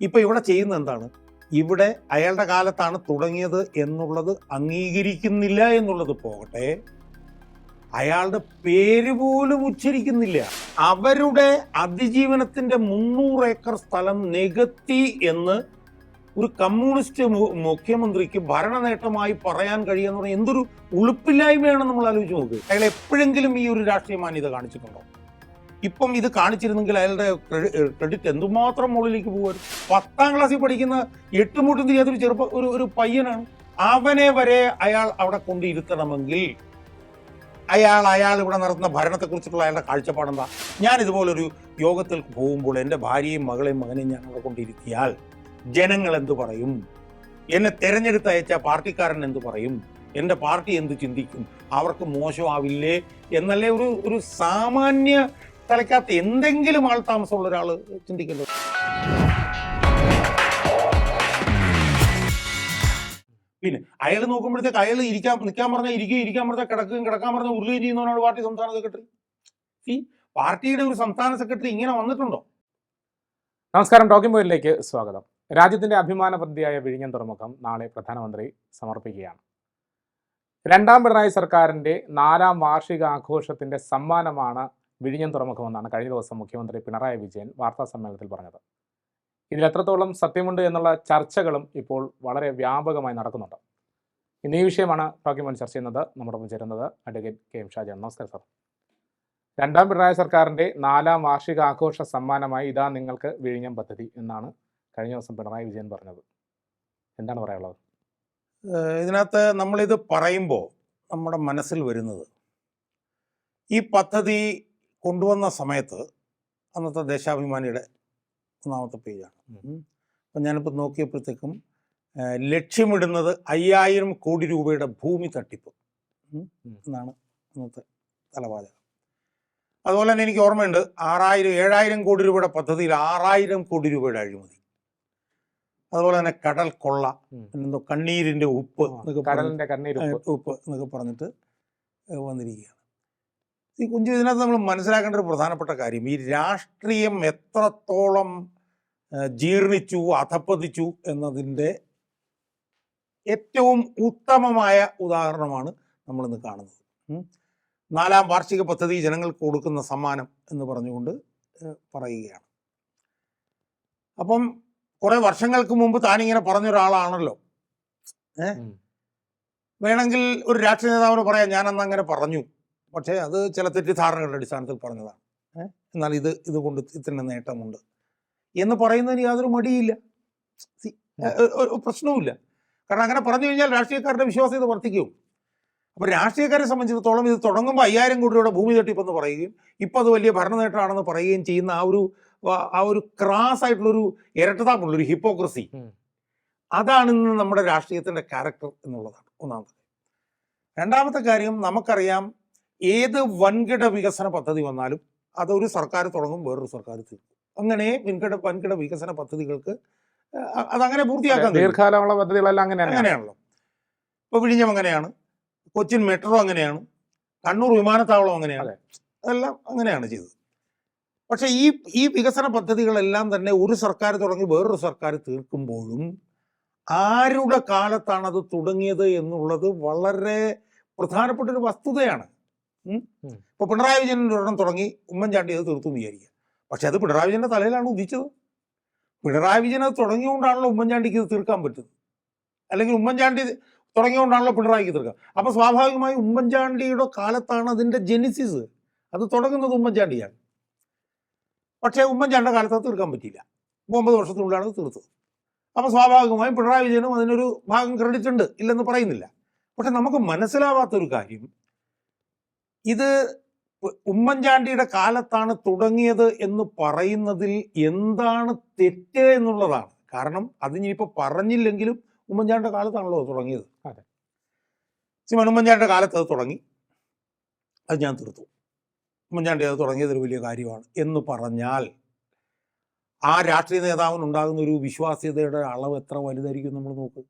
ഇപ്പൊ ഇവിടെ ചെയ്യുന്ന എന്താണ്? ഇവിടെ അയാളുടെ കാലത്താണ് തുടങ്ങിയത് എന്നുള്ളത് അംഗീകരിക്കുന്നില്ല എന്നുള്ളത് പോകട്ടെ. അയാളുടെ പേര് പോലും ഉച്ചരിക്കുന്നില്ല. അവരുടെ അതിജീവനത്തിന്റെ മുന്നൂറ് ഏക്കർ സ്ഥലം നികത്തി എന്ന് ഒരു കമ്മ്യൂണിസ്റ്റ് മുഖ്യമന്ത്രിക്ക് ഭരണ നേട്ടമായി പറയാൻ കഴിയുന്ന പറഞ്ഞാൽ എന്തൊരു ഉളുപ്പില്ലായ്മയാണ് നമ്മൾ ആലോചിച്ച് നോക്കുക അയാൾ എപ്പോഴെങ്കിലും ഈ ഒരു രാഷ്ട്രീയ മാന്യത കാണിച്ചിട്ടുണ്ടോ? ഇപ്പം ഇത് കാണിച്ചിരുന്നെങ്കിൽ അയാളുടെ ക്രെഡിറ്റ് എന്തുമാത്രം മുകളിലേക്ക് പോകുമായിരുന്നു പത്താം ക്ലാസ്സിൽ പഠിക്കുന്ന എട്ടുമുട്ടും തിരിയാത്തൊരു ചെറുപ്പ ഒരു ഒരു പയ്യനാണ്. അവനെ വരെ അയാൾ അവിടെ കൊണ്ടിരുത്തണമെങ്കിൽ അയാൾ അയാൾ ഇവിടെ നടത്തുന്ന ഭരണത്തെക്കുറിച്ചിട്ടുള്ള അയാളുടെ കാഴ്ചപ്പാടെന്താ ഞാൻ ഇതുപോലൊരു യോഗത്തിൽ പോകുമ്പോൾ എന്റെ ഭാര്യയും മകളെയും മകനെയും ഞാൻ അവിടെ കൊണ്ടിരുത്തിയാൽ ജനങ്ങൾ എന്തു പറയും? എന്നെ തെരഞ്ഞെടുത്ത് അയച്ച പാർട്ടിക്കാരൻ എന്തു പറയും? എന്റെ പാർട്ടി എന്ത് ചിന്തിക്കും? അവർക്ക് മോശമാവില്ലേ? എന്നല്ലേ ഒരു ഒരു സാമാന്യ തലയ്ക്കകത്ത് എന്തെങ്കിലും ആൾ താമസമുള്ള ഒരാൾ ചിന്തിക്കുന്നത് പിന്നെ അയാൾ നോക്കുമ്പോഴത്തേക്ക് അയാൾ ഇരിക്കാൻ നിൽക്കാൻ പറഞ്ഞാൽ ഇരിക്കുകയും ഇരിക്കാൻ പറഞ്ഞാൽ കിടക്കുകയും കിടക്കാൻ പറഞ്ഞാൽ ഉരുളുകയും ചെയ്യുന്നവനാണ് പാർട്ടി സംസ്ഥാന സെക്രട്ടറി. ഈ പാർട്ടിയുടെ ഒരു സംസ്ഥാന സെക്രട്ടറി ഇങ്ങനെ വന്നിട്ടുണ്ടോ? നമസ്കാരം ടോക്കിംഗ് പോയിന്റിലേക്ക് സ്വാഗതം. രാജ്യത്തിന്റെ അഭിമാന പദ്ധതിയായ വിഴിഞ്ഞം തുറമുഖം നാളെ പ്രധാനമന്ത്രി സമർപ്പിക്കുകയാണ്. രണ്ടാം പിണറായി സർക്കാരിന്റെ നാലാം വാർഷിക ആഘോഷത്തിന്റെ സമ്മാനമാണ് വിഴിഞ്ഞം തുറമുഖമെന്നാണ് കഴിഞ്ഞ ദിവസം മുഖ്യമന്ത്രി പിണറായി വിജയൻ വാർത്താ സമ്മേളനത്തിൽ പറഞ്ഞത്. ഇതിൽ എത്രത്തോളം സത്യമുണ്ട് എന്നുള്ള ചർച്ചകളും ഇപ്പോൾ വളരെ വ്യാപകമായി നടക്കുന്നുണ്ട്. ഇന്ന് ഈ വിഷയമാണ് പോയിന്റ് ചർച്ച ചെയ്യുന്നത്. നമ്മോടൊപ്പം ചേരുന്നത് അഡ്വക്കേറ്റ് കെ എം ഷാജാൻ. നമസ്കാരം സാർ. രണ്ടാം പിണറായി സർക്കാരിന്റെ നാലാം വാർഷിക ആഘോഷ സമ്മാനമായി ഇതാ നിങ്ങൾക്ക് വിഴിഞ്ഞം പദ്ധതി എന്നാണ് കഴിഞ്ഞ ദിവസം പിണറായി വിജയൻ പറഞ്ഞത്. എന്താണ് പറയാനുള്ളത്? ഇതിനകത്ത് നമ്മളിത് പറയുമ്പോൾ നമ്മുടെ മനസ്സിൽ വരുന്നത് ഈ പദ്ധതി കൊണ്ടുവന്ന സമയത്ത് അന്നത്തെ ദേശാഭിമാനിയുടെ ഒന്നാമത്തെ പേജാണ്. അപ്പം ഞാനിപ്പോൾ നോക്കിയപ്പോഴത്തേക്കും ലക്ഷ്യമിടുന്നത് അയ്യായിരം കോടി രൂപയുടെ ഭൂമി തട്ടിപ്പ്. എന്നാണ് അന്നത്തെ തലവാചകം. അതുപോലെ തന്നെ എനിക്ക് ഓർമ്മയുണ്ട് ആറായിരം ഏഴായിരം കോടി രൂപയുടെ പദ്ധതിയിൽ ആറായിരം കോടി രൂപയുടെ അഴിമതി. അതുപോലെ തന്നെ കടൽ കൊള്ള. എന്തോ കണ്ണീരിന്റെ ഉപ്പ് എന്നൊക്കെ ഉപ്പ് എന്നൊക്കെ പറഞ്ഞിട്ട് വന്നിരിക്കുക വന്നിരിക്കുകയാണ്. ഈ കുഞ്ചു ഇതിനകത്ത് നമ്മൾ മനസ്സിലാക്കേണ്ട ഒരു പ്രധാനപ്പെട്ട കാര്യം. ഈ രാഷ്ട്രീയം എത്രത്തോളം ജീർണിച്ചു അധപ്പതിച്ചു എന്നതിന്റെ ഏറ്റവും ഉത്തമമായ ഉദാഹരണമാണ് നമ്മളിന്ന് കാണുന്നത്. നാലാം വാർഷിക പദ്ധതി ജനങ്ങൾക്ക് കൊടുക്കുന്ന സമ്മാനം എന്ന് പറഞ്ഞുകൊണ്ട് പറയുകയാണ്. അപ്പം കുറേ വർഷങ്ങൾക്ക് മുമ്പ് താനിങ്ങനെ പറഞ്ഞൊരാളാണല്ലോ. ഏ? വേണമെങ്കിൽ ഒരു രാഷ്ട്രീയ നേതാവിന് പറയാം ഞാനന്ന് അങ്ങനെ പറഞ്ഞു. പക്ഷേ അത് ചില തെറ്റിദ്ധാരണകളുടെ അടിസ്ഥാനത്തിൽ പറഞ്ഞതാണ്. എന്നാൽ ഇത് ഇതുകൊണ്ട് ഇത്ര നേട്ടമുണ്ട്. എന്ന് പറയുന്നതിന് യാതൊരു മടിയില്ല. പ്രശ്നവുമില്ല. കാരണം അങ്ങനെ പറഞ്ഞു കഴിഞ്ഞാൽ രാഷ്ട്രീയക്കാരുടെ വിശ്വാസം ഇത് വർദ്ധിക്കും. അപ്പോൾ രാഷ്ട്രീയക്കാരെ സംബന്ധിച്ചിടത്തോളം ഇത് തുടങ്ങുമ്പോൾ അയ്യായിരം കോടി രൂപയുടെ ഭൂമി തട്ടിപ്പെന്ന് പറയുകയും ഇപ്പോൾ അത് വലിയ ഭരണ നേട്ടമാണെന്ന് പറയുകയും ചെയ്യുന്ന ആ ഒരു ആ- ഒരു ക്രാസ് ആയിട്ടുള്ളൊരു ഇരട്ടതാപ്പുള്ള ഒരു ഹിപ്പോക്രസി. അതാണ് ഇന്ന് നമ്മുടെ രാഷ്ട്രീയത്തിന്റെ ക്യാരക്ടർ എന്നുള്ളതാണ്. ഒന്നാമത്തെ രണ്ടാമത്തെ കാര്യം നമുക്കറിയാം ഏത് വൻകിട വികസന പദ്ധതി വന്നാലും അതൊരു സർക്കാർ തുടങ്ങും വേറൊരു സർക്കാർ തീർക്കും അങ്ങനെ വൻകിട വൻകിട വികസന പദ്ധതികൾക്ക് അതങ്ങനെ പൂർത്തിയാക്കാൻ. ദീർഘകാലമുള്ള പദ്ധതികളെല്ലാം അങ്ങനെ അങ്ങനെയാണല്ലോ. ഇപ്പൊ വിഴിഞ്ഞം അങ്ങനെയാണ്. കൊച്ചിൻ മെട്രോ അങ്ങനെയാണ്. കണ്ണൂർ വിമാനത്താവളം അങ്ങനെയാണ്. അതെല്ലാം അങ്ങനെയാണ് ചെയ്തത്. പക്ഷെ ഈ ഈ വികസന പദ്ധതികളെല്ലാം തന്നെ ഒരു സർക്കാർ തുടങ്ങി വേറൊരു സർക്കാർ തീർക്കുമ്പോഴും ആരുടെ കാലത്താണ് അത് തുടങ്ങിയത് എന്നുള്ളത് വളരെ പ്രധാനപ്പെട്ട ഒരു വസ്തുതയാണ്. ഇപ്പൊ പിണറായി വിജയൻ ഒരെണ്ണം തുടങ്ങി ഉമ്മൻചാണ്ടി അത് തീർത്തു എന്ന് വിചാരിക്കുക. പക്ഷെ അത് പിണറായി വിജയന്റെ തലയിലാണ് ഉദിച്ചത്. പിണറായി വിജയൻ അത് തുടങ്ങിയോണ്ടാണല്ലോ ഉമ്മൻചാണ്ടിക്ക് ഇത് തീർക്കാൻ പറ്റുന്നത്. അല്ലെങ്കിൽ ഉമ്മൻചാണ്ടി തുടങ്ങിയോണ്ടാണല്ലോ പിണറായിക്ക് തീർക്കുക അപ്പൊ സ്വാഭാവികമായി ഉമ്മൻചാണ്ടിയുടെ കാലത്താണ് അതിന്റെ ജെനിസിസ് അത് തുടങ്ങുന്നത് ഉമ്മൻചാണ്ടിയാണ്. പക്ഷേ ഉമ്മൻചാണ്ടിയുടെ കാലത്ത് അത് തീർക്കാൻ പറ്റിയില്ല. ഒമ്പത് വർഷത്തിനുള്ളിലാണ് തീർത്തത്. അപ്പൊ സ്വാഭാവികമായും പിണറായി വിജയനും അതിനൊരു ഭാഗം ക്രെഡിറ്റ് ഉണ്ട് ഇല്ലെന്ന് പറയുന്നില്ല. പക്ഷെ നമുക്ക് മനസ്സിലാവാത്തൊരു കാര്യം ഇത് ഉമ്മൻചാണ്ടിയുടെ കാലത്താണ് തുടങ്ങിയത് എന്ന് പറയുന്നതിൽ എന്താണ് തെറ്റ് എന്നുള്ളതാണ്. കാരണം അതിനിപ്പോ പറഞ്ഞില്ലെങ്കിലും ഉമ്മൻചാണ്ടിയുടെ കാലത്താണല്ലോ തുടങ്ങിയത്. അതെ. സിമൻ ഉമ്മൻചാണ്ടിയുടെ കാലത്ത് അത് തുടങ്ങി. അത് ഞാൻ തീർത്തു. ഉമ്മൻചാണ്ടി അത് തുടങ്ങിയത് ഒരു വലിയ കാര്യമാണ് എന്ന് പറഞ്ഞാൽ ആ രാഷ്ട്രീയ നേതാവിനുണ്ടാകുന്ന ഒരു വിശ്വാസ്യതയുടെ അളവ് എത്ര വലുതായിരിക്കും നമ്മൾ നോക്ക്.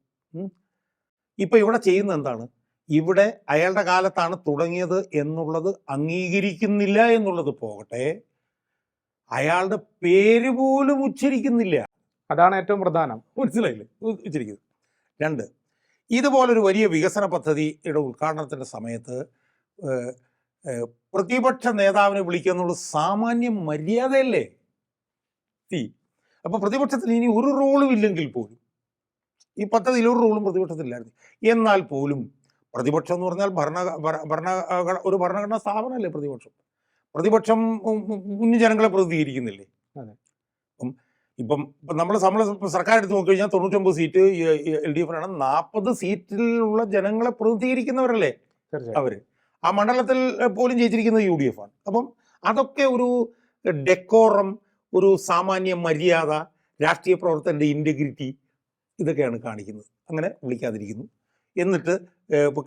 ഇപ്പൊ ഇവിടെ ചെയ്യുന്ന എന്താണ്? ഇവിടെ അയാളുടെ കാലത്താണ് തുടങ്ങിയത് എന്നുള്ളത് അംഗീകരിക്കുന്നില്ല എന്നുള്ളത് പോകട്ടെ. അയാളുടെ പേര് പോലും ഉച്ചരിക്കുന്നില്ല. അതാണ് ഏറ്റവും പ്രധാനം. മനസ്സിലായില്ലേ? ഉച്ചരിക്കുന്നത്. രണ്ട് ഇതുപോലൊരു വലിയ വികസന പദ്ധതിയുടെ ഉദ്ഘാടനത്തിന്റെ സമയത്ത് പ്രതിപക്ഷ നേതാവിനെ വിളിക്കുക എന്നുള്ളത് സാമാന്യ മര്യാദയല്ലേ? തീ അപ്പോൾ പ്രതിപക്ഷത്തിന് ഇനി ഒരു റോളും ഇല്ലെങ്കിൽ പോലും ഈ പദ്ധതിയിൽ ഒരു റോളും പ്രതിപക്ഷത്തില്ലായിരുന്നു എന്നാൽ പോലും പ്രതിപക്ഷം എന്ന് പറഞ്ഞാൽ ഭരണ ഭരണ ഒരു ഭരണഘടനാ സ്ഥാപനമല്ലേ പ്രതിപക്ഷം? പ്രതിപക്ഷം കുഞ്ഞു ജനങ്ങളെ പ്രതിനിധീകരിക്കുന്നില്ലേ? അപ്പം ഇപ്പം നമ്മൾ നമ്മൾ സർക്കാർ എടുത്ത് നോക്കിക്കഴിഞ്ഞാൽ തൊണ്ണൂറ്റൊമ്പത് സീറ്റ് എൽ ഡി എഫിനാണ്. നാൽപ്പത് സീറ്റിലുള്ള ജനങ്ങളെ പ്രതിനിധീകരിക്കുന്നവരല്ലേ അവർ? ആ മണ്ഡലത്തിൽ പോലും ജയിച്ചിരിക്കുന്നത് യു ഡി എഫ് ആണ് അപ്പം അതൊക്കെ ഒരു ഡെക്കോറം ഒരു സാമാന്യ മര്യാദ രാഷ്ട്രീയ പ്രവർത്തകന്റെ ഇന്റഗ്രിറ്റി ഇതൊക്കെയാണ് കാണിക്കുന്നത്. അങ്ങനെ വിളിക്കാതിരിക്കുന്നു. എന്നിട്ട്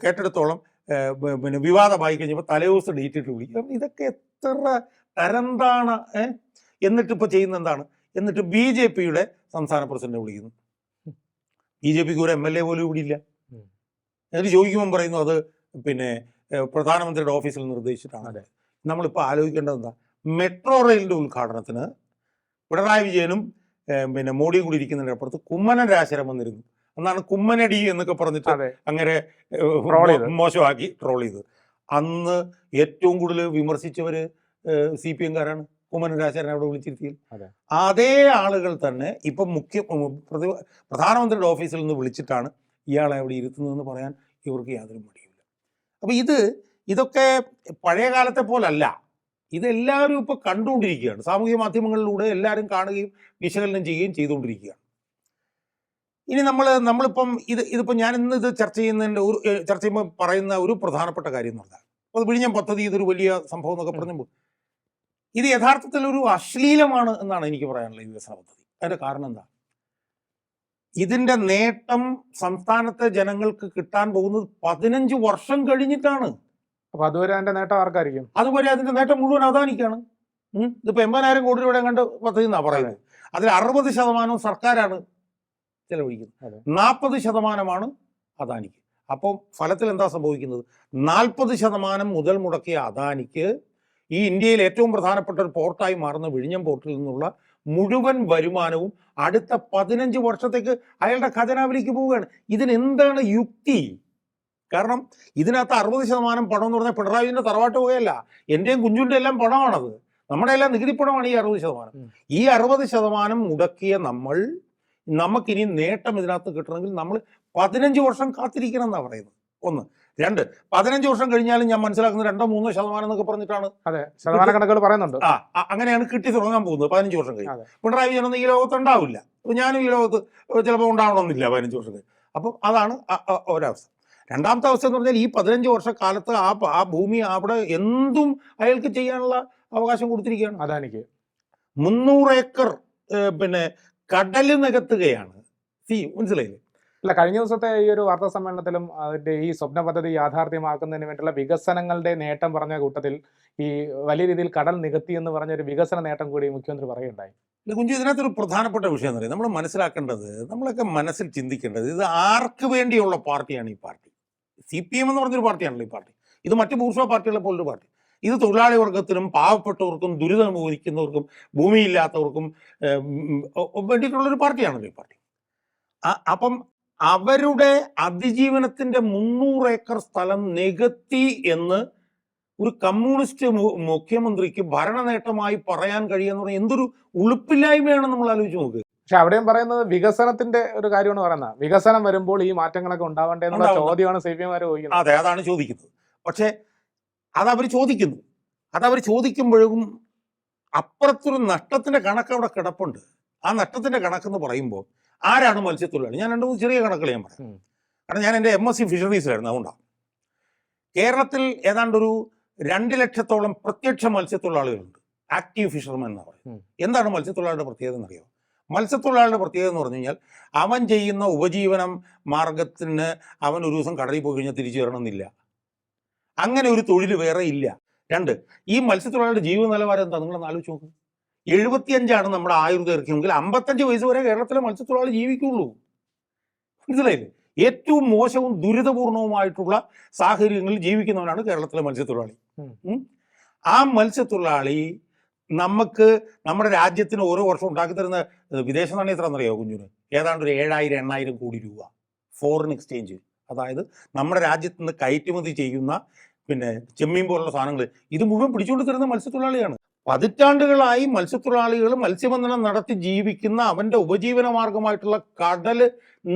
കേട്ടെടുത്തോളം ഏഹ്, പ- പിന്നെ വിവാദമായി കഴിഞ്ഞപ്പോൾ തലേദിവസം ഡേറ്റ് ഇട്ട് വിളിക്കും. ഇതൊക്കെ എത്ര തരംതാണ് എന്നിട്ടിപ്പോൾ എന്നിട്ട് ഇപ്പോൾ ചെയ്യുന്ന എന്താണ്? എന്നിട്ട് ബി ജെ പിയുടെ സംസ്ഥാന പ്രസിഡന്റ് വിളിക്കുന്നു. ബി ജെ പിക്ക് ഒരു എം എൽ എ പോലും ഇവിടെ ഇല്ല. എന്നിട്ട് ചോദിക്കുമ്പം പറയുന്നു അത് പിന്നെ പ്രധാനമന്ത്രിയുടെ ഓഫീസിൽ നിർദ്ദേശിച്ചിട്ടാണ്. അല്ലെ നമ്മളിപ്പോൾ ആലോചിക്കേണ്ടത് എന്താ? മെട്രോ റെയിലിന്റെ ഉദ്ഘാടനത്തിന് പിണറായി വിജയനും പിന്നെ മോഡിയും കൂടി ഇരിക്കുന്നതിന്റെ അപ്പുറത്ത് കുമ്മനൻ രാശരം വന്നിരുന്നു. എന്നാണ് കുമ്മനടി എന്നൊക്കെ പറഞ്ഞിട്ട് അങ്ങനെ മോശമാക്കി ട്രോൾ ചെയ്ത്. അന്ന് ഏറ്റവും കൂടുതൽ വിമർശിച്ചവര് സി പി എംകാരാണ്. കുമ്മനം രാജശേഖരൻ അവിടെ വിളിച്ചിരുത്തിയിൽ അതേ. ആളുകൾ തന്നെ ഇപ്പം മുഖ്യ പ്രധാനമന്ത്രിയുടെ ഓഫീസിൽ നിന്ന് വിളിച്ചിട്ടാണ് ഇയാളെ അവിടെ ഇരുത്തുന്നതെന്ന് പറയാൻ ഇവർക്ക് യാതൊരു മടിയില്ല അപ്പം ഇത് ഇതൊക്കെ പഴയ കാലത്തെ പോലല്ല. ഇതെല്ലാവരും ഇപ്പോൾ കണ്ടുകൊണ്ടിരിക്കുകയാണ്. സാമൂഹ്യ മാധ്യമങ്ങളിലൂടെ എല്ലാവരും കാണുകയും വിശകലനം ചെയ്യുകയും ചെയ്തുകൊണ്ടിരിക്കുകയാണ്. ഇനി നമ്മൾ നമ്മളിപ്പം ഇത് ഇതിപ്പോൾ ഞാൻ ഇന്ന് ഇത് ചർച്ച ചെയ്യുന്നതിന്റെ ഒരു ചർച്ച ചെയ്യുമ്പോൾ പറയുന്ന ഒരു പ്രധാനപ്പെട്ട കാര്യം എന്ന് പറഞ്ഞാൽ അത് വിഴിഞ്ഞം പദ്ധതി ഇതൊരു വലിയ സംഭവം എന്നൊക്കെ പറഞ്ഞപ്പോൾ ഇത് യഥാർത്ഥത്തിൽ ഒരു അശ്ലീലമാണ് എന്നാണ് എനിക്ക് പറയാനുള്ള ഈ വികസന പദ്ധതി. അതിന്റെ കാരണം എന്താ? ഇതിന്റെ നേട്ടം സംസ്ഥാനത്തെ ജനങ്ങൾക്ക് കിട്ടാൻ പോകുന്നത് പതിനഞ്ച് വർഷം കഴിഞ്ഞിട്ടാണ്. അപ്പൊ അതുവരെ അതിന്റെ നേട്ടം ആർക്കായിരിക്കും? അതുപോലെ അതിന്റെ നേട്ടം മുഴുവൻ അദാനിക്കാണ്. ഇതിപ്പോ എൺപതിനായിരം കോടി രൂപയുടെ കണ്ട് പദ്ധതി എന്നാ പറയുന്നത്. അതിൽ അറുപത് ശതമാനവും സർക്കാരാണ്. ചെലവഴിക്കുന്നത് നാൽപ്പത് ശതമാനമാണ് അദാനിക്ക്. അപ്പോൾ ഫലത്തിൽ എന്താ സംഭവിക്കുന്നത്? നാൽപ്പത് ശതമാനം മുതൽ മുടക്കിയ അദാനിക്ക് ഈ ഇന്ത്യയിൽ ഏറ്റവും പ്രധാനപ്പെട്ട ഒരു പോർട്ടായി മാറുന്ന വിഴിഞ്ഞം പോർട്ടിൽ നിന്നുള്ള മുഴുവൻ വരുമാനവും അടുത്ത പതിനഞ്ച് വർഷത്തേക്ക് അയാളുടെ ഖജനാവിലേക്ക് പോവുകയാണ്. ഇതിനെന്താണ് യുക്തി? കാരണം ഇതിനകത്ത് അറുപത് ശതമാനം പണം എന്ന് പറഞ്ഞാൽ പിണറായിന്റെ തറവാട്ട് പോയല്ല എന്റെയും കുഞ്ഞുന്റെ എല്ലാം പണമാണത്. നമ്മുടെ എല്ലാം നികുതി പണമാണ് ഈ അറുപത് ശതമാനം. ഈ അറുപത് ശതമാനം മുടക്കിയ നമ്മൾ നമുക്കിനി നേട്ടം ഇതിനകത്ത് കിട്ടണമെങ്കിൽ നമ്മൾ പതിനഞ്ച് വർഷം കാത്തിരിക്കണം എന്നാണ് പറയുന്നത്. ഒന്ന്. രണ്ട്. പതിനഞ്ച് വർഷം കഴിഞ്ഞാലും ഞാൻ മനസ്സിലാക്കുന്നത് രണ്ടോ മൂന്നോ ശതമാനം എന്നൊക്കെ പറഞ്ഞിട്ടാണ് അതെ. ശതമാന കണക്കുകൾ പറയുന്നുണ്ട്. ആ അങ്ങനെയാണ് കിട്ടി തുടങ്ങാൻ പോകുന്നത് പതിനഞ്ച് വർഷം കഴിഞ്ഞ്. പിണറായി വിജയനൊന്നും ഈ ലോകത്ത് ഉണ്ടാവില്ല. അപ്പൊ ഞാനും ഈ ലോകത്ത് ചിലപ്പോൾ ഉണ്ടാവണമെന്നില്ല പതിനഞ്ച് വർഷം കഴിഞ്ഞ്. അപ്പം അതാണ് ഒരവസ്ഥ. രണ്ടാമത്തെ അവസ്ഥ എന്ന് പറഞ്ഞാൽ ഈ പതിനഞ്ച് വർഷക്കാലത്ത് ആ ആ ഭൂമി അവിടെ എന്തും അയാൾക്ക് ചെയ്യാനുള്ള അവകാശം കൊടുത്തിരിക്കുകയാണ്. അദാനിക്ക് മുന്നൂറ് ഏക്കർ പിന്നെ കടൽ നികത്തുകയാണ് സി മനസ്സിലായില്ലേ? അല്ല കഴിഞ്ഞ ദിവസത്തെ ഈ ഒരു വാർത്താ സമ്മേളനത്തിലും അതിന്റെ ഈ സ്വപ്ന പദ്ധതി യാഥാർത്ഥ്യമാക്കുന്നതിന് വേണ്ടിയുള്ള വികസനങ്ങളുടെ നേട്ടം പറഞ്ഞ കൂട്ടത്തിൽ ഈ വലിയ രീതിയിൽ കടൽ നികത്തി എന്ന് പറഞ്ഞ ഒരു വികസന നേട്ടം കൂടി മുഖ്യമന്ത്രി പറയുണ്ടായി ഇത് കുഞ്ചു ഇതിനകത്തൊരു പ്രധാനപ്പെട്ട വിഷയം എന്ന് നമ്മൾ മനസ്സിലാക്കേണ്ടത് നമ്മളൊക്കെ മനസ്സിൽ ചിന്തിക്കേണ്ടത് ഇത് ആർക്ക് വേണ്ടിയുള്ള പാർട്ടിയാണ് ഈ പാർട്ടി? സി പി എം എന്ന് പറഞ്ഞൊരു പാർട്ടിയാണല്ലോ ഈ പാർട്ടി. ഇത് മറ്റു ബൂർഷ പാർട്ടികളെ പോലൊരു പാർട്ടി. ഇത് തൊഴിലാളി വർഗത്തിനും പാവപ്പെട്ടവർക്കും ദുരിതം അനുഭവിക്കുന്നവർക്കും ഭൂമിയില്ലാത്തവർക്കും വേണ്ടിയിട്ടുള്ളൊരു പാർട്ടിയാണല്ലോ ഈ പാർട്ടി. അപ്പം അവരുടെ അതിജീവനത്തിന്റെ മുന്നൂറ് ഏക്കർ സ്ഥലം നികത്തി എന്ന് ഒരു കമ്മ്യൂണിസ്റ്റ് മുഖ്യമന്ത്രിക്ക് ഭരണ നേട്ടമായി പറയാൻ കഴിയുന്ന പറഞ്ഞാൽ എന്തൊരു ഉളുപ്പില്ലായ്മയാണ് നമ്മൾ ആലോചിച്ച് നോക്കുക. പക്ഷെ അവിടെയും പറയുന്നത് വികസനത്തിന്റെ ഒരു കാര്യമാണ് പറയുന്നത്. വികസനം വരുമ്പോൾ ഈ മാറ്റങ്ങളൊക്കെ ഉണ്ടാവേണ്ടത് ചോദ്യമാണ് സി പി എമാർ ചോദിക്കുന്നത്. അതെ അതാണ് ചോദിക്കുന്നത്. പക്ഷേ അതവർ ചോദിക്കുന്നു. അതവർ ചോദിക്കുമ്പോഴും അപ്പുറത്തൊരു നഷ്ടത്തിന്റെ കണക്ക് അവിടെ കിടപ്പുണ്ട്. ആ നഷ്ടത്തിന്റെ കണക്കെന്ന് പറയുമ്പോൾ ആരാണ് മത്സ്യത്തൊഴിലാളി? ഞാൻ രണ്ട് മൂന്ന് ചെറിയ കണക്കുകൾ ഞാൻ പറയാം. കാരണം ഞാൻ എന്റെ എം എസ് സി ഫിഷറീസിലായിരുന്നു അതുകൊണ്ടാണ് കേരളത്തിൽ ഏതാണ്ട് ഒരു രണ്ട് ലക്ഷത്തോളം പ്രത്യക്ഷ മത്സ്യത്തൊഴിലാളികളുണ്ട്. ആക്റ്റീവ് ഫിഷർമാൻ എന്ന് പറയും എന്താണ് മത്സ്യത്തൊഴിലാളിയുടെ പ്രത്യേകത എന്നറിയോ? മത്സ്യത്തൊഴിലാളിയുടെ പ്രത്യേകത എന്ന് പറഞ്ഞു കഴിഞ്ഞാൽ അവൻ ചെയ്യുന്ന ഉപജീവനം മാർഗത്തിന് അവൻ ഒരു ദിവസം കടലിൽ പോയി കഴിഞ്ഞാൽ തിരിച്ചു വരണമെന്നില്ല. അങ്ങനെ ഒരു തൊഴിൽ വേറെ ഇല്ല. രണ്ട് ഈ മത്സ്യത്തൊഴിലാളിയുടെ ജീവിത നിലവാരം എന്താ? നിങ്ങളൊന്ന് ആലോചിച്ച് നോക്ക്. എഴുപത്തിയഞ്ചാണ് നമ്മുടെ ആയുർദൈർഘ്യമെങ്കിൽ അമ്പത്തഞ്ച് വയസ്സ് വരെ കേരളത്തിലെ മത്സ്യത്തൊഴിലാളി ജീവിക്കുള്ളൂ. മനസ്സിലായില്ലേ? ഏറ്റവും മോശവും ദുരിതപൂർണവുമായിട്ടുള്ള സാഹചര്യങ്ങളിൽ ജീവിക്കുന്നവനാണ് കേരളത്തിലെ മത്സ്യത്തൊഴിലാളി. ആ മത്സ്യത്തൊഴിലാളി നമുക്ക് നമ്മുടെ രാജ്യത്തിന് ഓരോ വർഷം ഉണ്ടാക്കി തരുന്ന വിദേശ നാണയത്ര എത്ര എന്നറിയോ കുഞ്ഞുന്? ഏതാണ്ട് ഒരു ഏഴായിരം എണ്ണായിരം കോടി രൂപ. ഫോറിൻ എക്സ്ചേഞ്ച് അതായത് നമ്മുടെ രാജ്യത്ത് നിന്ന് കയറ്റുമതി ചെയ്യുന്ന പിന്നെ ചെമ്മീൻ പോലുള്ള സാധനങ്ങൾ ഇത് മുഴുവൻ പിടിച്ചുകൊണ്ട് തരുന്ന മത്സ്യത്തൊഴിലാളിയാണ് പതിറ്റാണ്ടുകളായി മത്സ്യത്തൊഴിലാളികൾ മത്സ്യബന്ധനം നടത്തി ജീവിക്കുന്ന അവന്റെ ഉപജീവന മാർഗമായിട്ടുള്ള കടൽ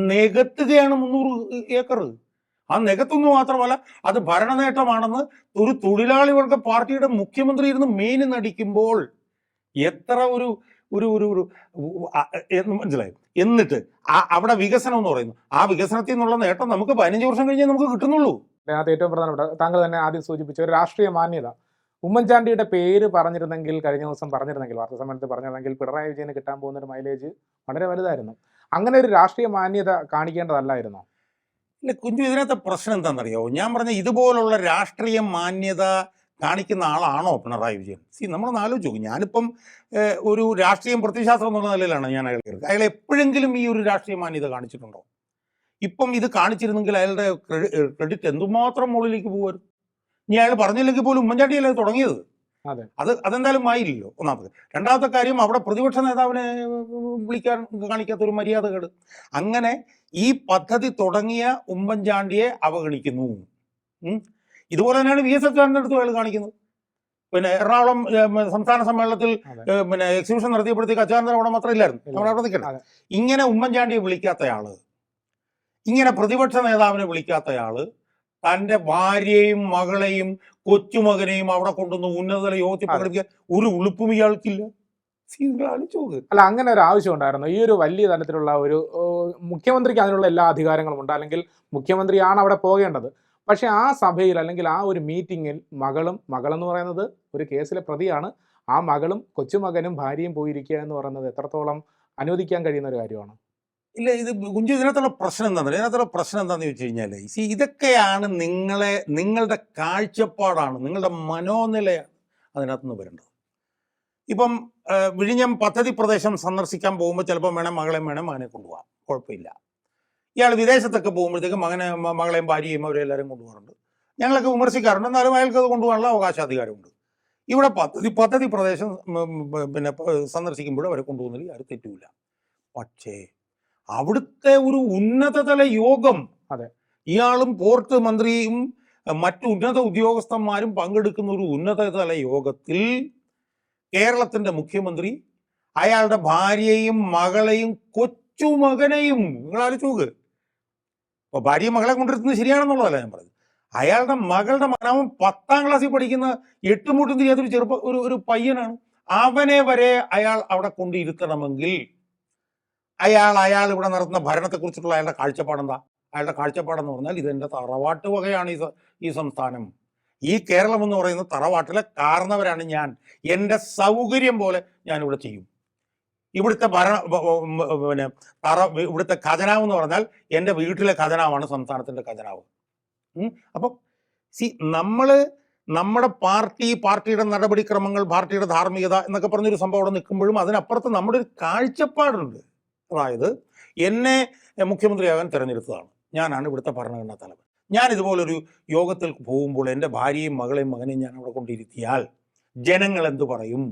നികത്തുകയാണ് മുന്നൂറ് ഏക്കർ ആ നികത്തുന്നു മാത്രമല്ല അത് ഭരണനേട്ടമാണെന്ന് ഒരു തൊഴിലാളി വർഗ പാർട്ടിയുടെ മുഖ്യമന്ത്രി ഇരുന്ന് മെയിൻ നടിക്കുമ്പോൾ എത്ര ഒരു ഒരു ഒരു മനസ്സിലായി എന്നിട്ട് ആ അവിടെ വികസനം എന്ന് പറയുന്നു. ആ വികസനത്തിൽ നിന്നുള്ള നേട്ടം നമുക്ക് പതിനഞ്ച് വർഷം കഴിഞ്ഞേ നമുക്ക് കിട്ടുന്നുള്ളൂ. അതിനകത്ത് ഏറ്റവും പ്രധാനപ്പെട്ട താങ്കൾ തന്നെ ആദ്യം സൂചിപ്പിച്ച ഒരു രാഷ്ട്രീയ മാന്യത. ഉമ്മൻചാണ്ടിയുടെ പേര് പറഞ്ഞിരുന്നെങ്കിൽ കഴിഞ്ഞ ദിവസം പറഞ്ഞിരുന്നെങ്കിൽ വാർത്താ സമ്മേളനത്തിൽ പറഞ്ഞിരുന്നെങ്കിൽ പിണറായി വിജയന് കിട്ടാൻ പോകുന്ന ഒരു മൈലേജ് വളരെ വലുതായിരുന്നു. അങ്ങനെ ഒരു രാഷ്ട്രീയ മാന്യത കാണിക്കേണ്ടതല്ലായിരുന്നു? ഇല്ല കുഞ്ചു ഇതിനകത്തെ പ്രശ്നം എന്താണെന്നറിയോ ഞാൻ പറഞ്ഞ ഇതുപോലുള്ള രാഷ്ട്രീയ മാന്യത കാണിക്കുന്ന ആളാണോ പിണറായി വിജയൻ? സി നമ്മൾ ആലോചിച്ച് നോക്കും. ഞാനിപ്പം ഒരു രാഷ്ട്രീയം പ്രത്യശാസ്ത്രം എന്നുള്ള നിലയിലാണ് ഞാൻ അയാൾ കേൾക്കുന്നത് അയാൾ എപ്പോഴെങ്കിലും ഈ ഒരു രാഷ്ട്രീയ മാന്യത കാണിച്ചിട്ടുണ്ടോ? ഇപ്പം ഇത് കാണിച്ചിരുന്നെങ്കിൽ അയാളുടെ ക്രെഡിറ്റ് എന്തുമാത്രം മുകളിലേക്ക് പോകുമായിരുന്നു? ഇനി അയാൾ പറഞ്ഞില്ലെങ്കിൽ പോലും ഉമ്മൻചാണ്ടിയല്ലേ തുടങ്ങിയത്? അതെ. അത് അതെന്തായാലും ആയില്ലല്ലോ ഒന്നാമത്. രണ്ടാമത്തെ കാര്യം അവിടെ പ്രതിപക്ഷ നേതാവിനെ വിളിക്കാൻ കാണിക്കാത്ത ഒരു മര്യാദകേട്. അങ്ങനെ ഈ പദ്ധതി തുടങ്ങിയ ഉമ്മൻചാണ്ടിയെ അവഗണിക്കുന്നു. ഇതുപോലെ തന്നെയാണ് വി എസ് അച്യുതാനന്ദന്റെ അടുത്ത് അയാൾ കാണിക്കുന്നത്. പിന്നെ എറണാകുളം സംസ്ഥാന സമ്മേളനത്തിൽ പിന്നെ എക്സിബിഷൻ നടത്തിയപ്പോഴത്തേക്ക് അച്യുതാനന്ദൻ അവിടെ മാത്രം ഇല്ലായിരുന്നു. നമ്മൾ അവിടെ നിൽക്കണം ഇങ്ങനെ ഉമ്മൻചാണ്ടിയെ വിളിക്കാത്തയാൾ ഇങ്ങനെ പ്രതിപക്ഷ നേതാവിനെ വിളിക്കാത്തയാൾ തന്റെ ഭാര്യയും മകളെയും കൊച്ചുമകനെയും അവിടെ കൊണ്ടുവന്ന് ഉന്നതതല യോഗത്തിൽ പ്രകടിപ്പിക്കാൻ ഒരു ഉളുപ്പും ഇയാൾക്കില്ല. അല്ല അങ്ങനെ ഒരു ആവശ്യം ഉണ്ടായിരുന്നു. ഈ ഒരു വലിയ തലത്തിലുള്ള ഒരു മുഖ്യമന്ത്രിക്ക് അതിനുള്ള എല്ലാ അധികാരങ്ങളും ഉണ്ട്. അല്ലെങ്കിൽ മുഖ്യമന്ത്രിയാണ് അവിടെ പോകേണ്ടത്. പക്ഷെ ആ സഭയിൽ അല്ലെങ്കിൽ ആ ഒരു മീറ്റിങ്ങിൽ മകളും മകളെന്ന് പറയുന്നത് ഒരു കേസിലെ പ്രതിയാണ്. ആ മകളും കൊച്ചുമകനും ഭാര്യയും പോയിരിക്കുക എന്ന് പറയുന്നത് എത്രത്തോളം അനുവദിക്കാൻ കഴിയുന്ന ഒരു കാര്യമാണ്? ഇല്ല ഇത് കുഞ്ചു ഇതിനകത്തുള്ള പ്രശ്നം എന്താണെന്ന് ഇതിനകത്തുള്ള പ്രശ്നം എന്താണെന്ന് ചോദിച്ചു കഴിഞ്ഞാൽ സി ഇതൊക്കെയാണ് നിങ്ങളെ നിങ്ങളുടെ കാഴ്ചപ്പാടാണ് നിങ്ങളുടെ മനോനിലയാണ് അതിനകത്ത് നിന്ന് വരേണ്ടത്. ഇപ്പം വിഴിഞ്ഞം പദ്ധതി പ്രദേശം സന്ദർശിക്കാൻ പോകുമ്പോൾ ചിലപ്പോൾ വേണം മകളെ വേണം മകനെ കൊണ്ടുപോകാം കുഴപ്പമില്ല. ഇയാൾ വിദേശത്തൊക്കെ പോകുമ്പോഴത്തേക്ക് മകനെ മകളെയും ഭാര്യയും അവരെല്ലാവരും കൊണ്ടുപോകാറുണ്ട്. ഞങ്ങളൊക്കെ വിമർശിക്കാറുണ്ട്. എന്നാലും അയാൾക്ക് അത് കൊണ്ടുപോകാനുള്ള അവകാശാധികാരമുണ്ട്. ഇവിടെ പദ്ധതി പദ്ധതി പ്രദേശം പിന്നെ സന്ദർശിക്കുമ്പോഴും അവരെ കൊണ്ടുപോകുന്നതിൽ ആരും തെറ്റില്ല പക്ഷേ അവിടുത്തെ ഒരു ഉന്നതതല യോഗം അതെ. ഇയാളും പോർട്ട് മന്ത്രിയും മറ്റു ഉന്നത ഉദ്യോഗസ്ഥന്മാരും പങ്കെടുക്കുന്ന ഒരു ഉന്നതതല യോഗത്തിൽ കേരളത്തിന്റെ മുഖ്യമന്ത്രി അയാളുടെ ഭാര്യയും മകളെയും കൊച്ചുമകനെയും നിങ്ങൾ ആലോചിച്ച് നോക്ക് അപ്പൊ ഭാര്യയും മകളെ കൊണ്ടിരുത്തുന്നത് ശരിയാണെന്നുള്ളതല്ല ഞാൻ പറഞ്ഞത് അയാളുടെ മകളുടെ അവൻ പത്താം ക്ലാസ്സിൽ പഠിക്കുന്ന എട്ടുമുട്ടും തിരിയാത്തൊരു ചെറുപ്പ ഒരു ഒരു പയ്യനാണ്. അവനെ വരെ അയാൾ അവിടെ കൊണ്ടിരുത്തണമെങ്കിൽ അയാൾ അയാൾ ഇവിടെ നടത്തുന്ന ഭരണത്തെക്കുറിച്ചിട്ടുള്ള അയാളുടെ കാഴ്ചപ്പാടെന്താ അയാളുടെ കാഴ്ചപ്പാടെന്ന് പറഞ്ഞാൽ ഇതെന്റെ തറവാട്ട് വകയാണ് ഈ ഈ സംസ്ഥാനം. ഈ കേരളം എന്ന് പറയുന്ന തറവാട്ടിലെ കാരണവരാണ് ഞാൻ. എന്റെ സൗകര്യം പോലെ ഞാൻ ഇവിടെ ചെയ്യും. ഇവിടുത്തെ ഭരണ പിന്നെ തറ ഇവിടുത്തെ ഖജനാവ് എന്ന് പറഞ്ഞാൽ എന്റെ വീട്ടിലെ ഖജനാവാണ് സംസ്ഥാനത്തിന്റെ ഖജനാവ്. അപ്പോൾ സി നമ്മൾ നമ്മുടെ പാർട്ടി പാർട്ടിയുടെ നടപടിക്രമങ്ങൾ പാർട്ടിയുടെ ധാർമ്മികത എന്നൊക്കെ പറഞ്ഞൊരു സംഭവം അവിടെ നിൽക്കുമ്പോഴും അതിനപ്പുറത്ത് നമ്മുടെ ഒരു കാഴ്ചപ്പാടുണ്ട്. അതായത് എന്നെ മുഖ്യമന്ത്രിയാകാൻ തിരഞ്ഞെടുത്തതാണ്. ഞാനാണ് ഇവിടുത്തെ ഭരണഘടനാ തലവൻ. ഞാൻ ഇതുപോലൊരു യോഗത്തിൽ പോകുമ്പോൾ എന്റെ ഭാര്യയും മകളെയും മകനെയും ഞാൻ അവിടെ കൊണ്ടിരുത്തിയാൽ ജനങ്ങൾ എന്തു പറയും?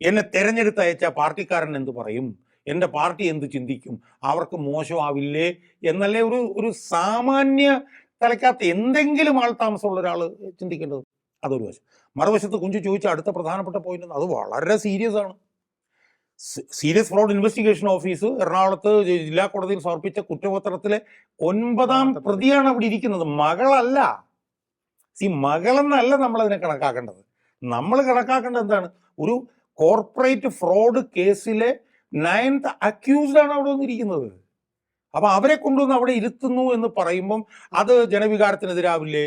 എന്നെ തെരഞ്ഞെടുത്ത് അയച്ച പാർട്ടിക്കാരൻ എന്ത് പറയും? എന്റെ പാർട്ടി എന്ത് ചിന്തിക്കും? അവർക്ക് മോശമാവില്ലേ? എന്നല്ലേ ഒരു ഒരു സാമാന്യ തലയ്ക്കകത്ത് എന്തെങ്കിലും ആൾ താമസമുള്ള ഒരാൾ ചിന്തിക്കേണ്ടത്? അതൊരു വശം. മറുവശത്ത് കുഞ്ചു ചോദിച്ച അടുത്ത പ്രധാനപ്പെട്ട പോയിന്റ് അത് വളരെ സീരിയസ് ആണ്. സീരിയസ് ഫ്രോഡ് ഇൻവെസ്റ്റിഗേഷൻ ഓഫീസ് എറണാകുളത്ത് ജില്ലാ കോടതിയിൽ സമർപ്പിച്ച കുറ്റപത്രത്തിലെ ഒൻപതാം പ്രതിയാണ് അവിടെ ഇരിക്കുന്നത്. മകളല്ല. സി മകളെന്നല്ല നമ്മളതിനെ കണക്കാക്കേണ്ടത്. നമ്മൾ കണക്കാക്കേണ്ടത് എന്താണ്? ഒരു കോർപ്പറേറ്റ് ഫ്രോഡ് കേസിലെ നയൻത് അക്യൂസ്ഡ് ആണ് അവിടെ വന്നിരിക്കുന്നത്. അപ്പൊ അവരെ കൊണ്ടുവന്ന് അവിടെ ഇരുത്തുന്നു എന്ന് പറയുമ്പം അത് ജനവികാരത്തിനെതിരാവില്ലേ?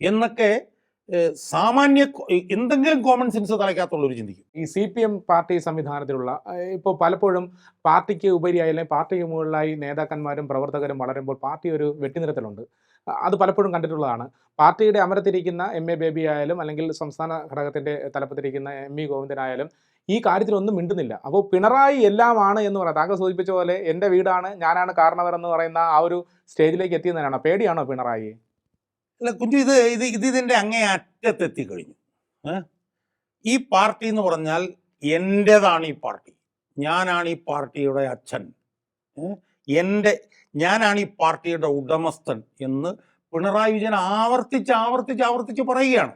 എന്നൊക്കെ സാമാന്യ എന്തെങ്കിലും കോമൺ സെൻസ് തലയ്ക്കകത്തുള്ളവർ ചിന്തിക്കും. ഈ സി പി എം പാർട്ടി സംവിധാനത്തിലുള്ള ഇപ്പോൾ പലപ്പോഴും പാർട്ടിക്ക് ഉപരിയായി അല്ലെങ്കിൽ പാർട്ടിക്ക് മുകളിലായി നേതാക്കന്മാരും പ്രവർത്തകരും വളരുമ്പോൾ പാർട്ടി ഒരു വെട്ടിനിരത്തലുണ്ട്. അത് പലപ്പോഴും കണ്ടിട്ടുള്ളതാണ്. പാർട്ടിയുടെ അമരത്തിരിക്കുന്ന എം എ ബേബി ആയാലും അല്ലെങ്കിൽ സംസ്ഥാന ഘടകത്തിന്റെ തലപ്പത്തിരിക്കുന്ന എം ഇ ഗോവിന്ദനായാലും ഈ കാര്യത്തിലൊന്നും മിണ്ടുന്നില്ല. അപ്പോൾ പിണറായി എല്ലാമാണ് എന്ന് പറയാം. താങ്കൾ സൂചിപ്പിച്ച പോലെ എന്റെ വീടാണ് ഞാനാണ് കാരണവർ എന്ന് പറയുന്ന ആ ഒരു സ്റ്റേജിലേക്ക് എത്തിയെന്നാണ് പേടിയാണോ പിണറായി? അല്ല കുഞ്ചു ഇത് ഇത് ഇത് ഇതിന്റെ അങ്ങേ അറ്റത്തെത്തി കഴിഞ്ഞു ഈ പാർട്ടി എന്ന് പറഞ്ഞാൽ എന്റെതാണ് ഈ പാർട്ടി. ഞാനാണ് ഈ പാർട്ടിയുടെ അച്ഛൻ? എന്റെ ഞാനാണ് ഈ പാർട്ടിയുടെ ഉടമസ്ഥൻ എന്ന് പിണറായി വിജയൻ ആവർത്തിച്ച് ആവർത്തിച്ച് ആവർത്തിച്ച് പറയുകയാണ്.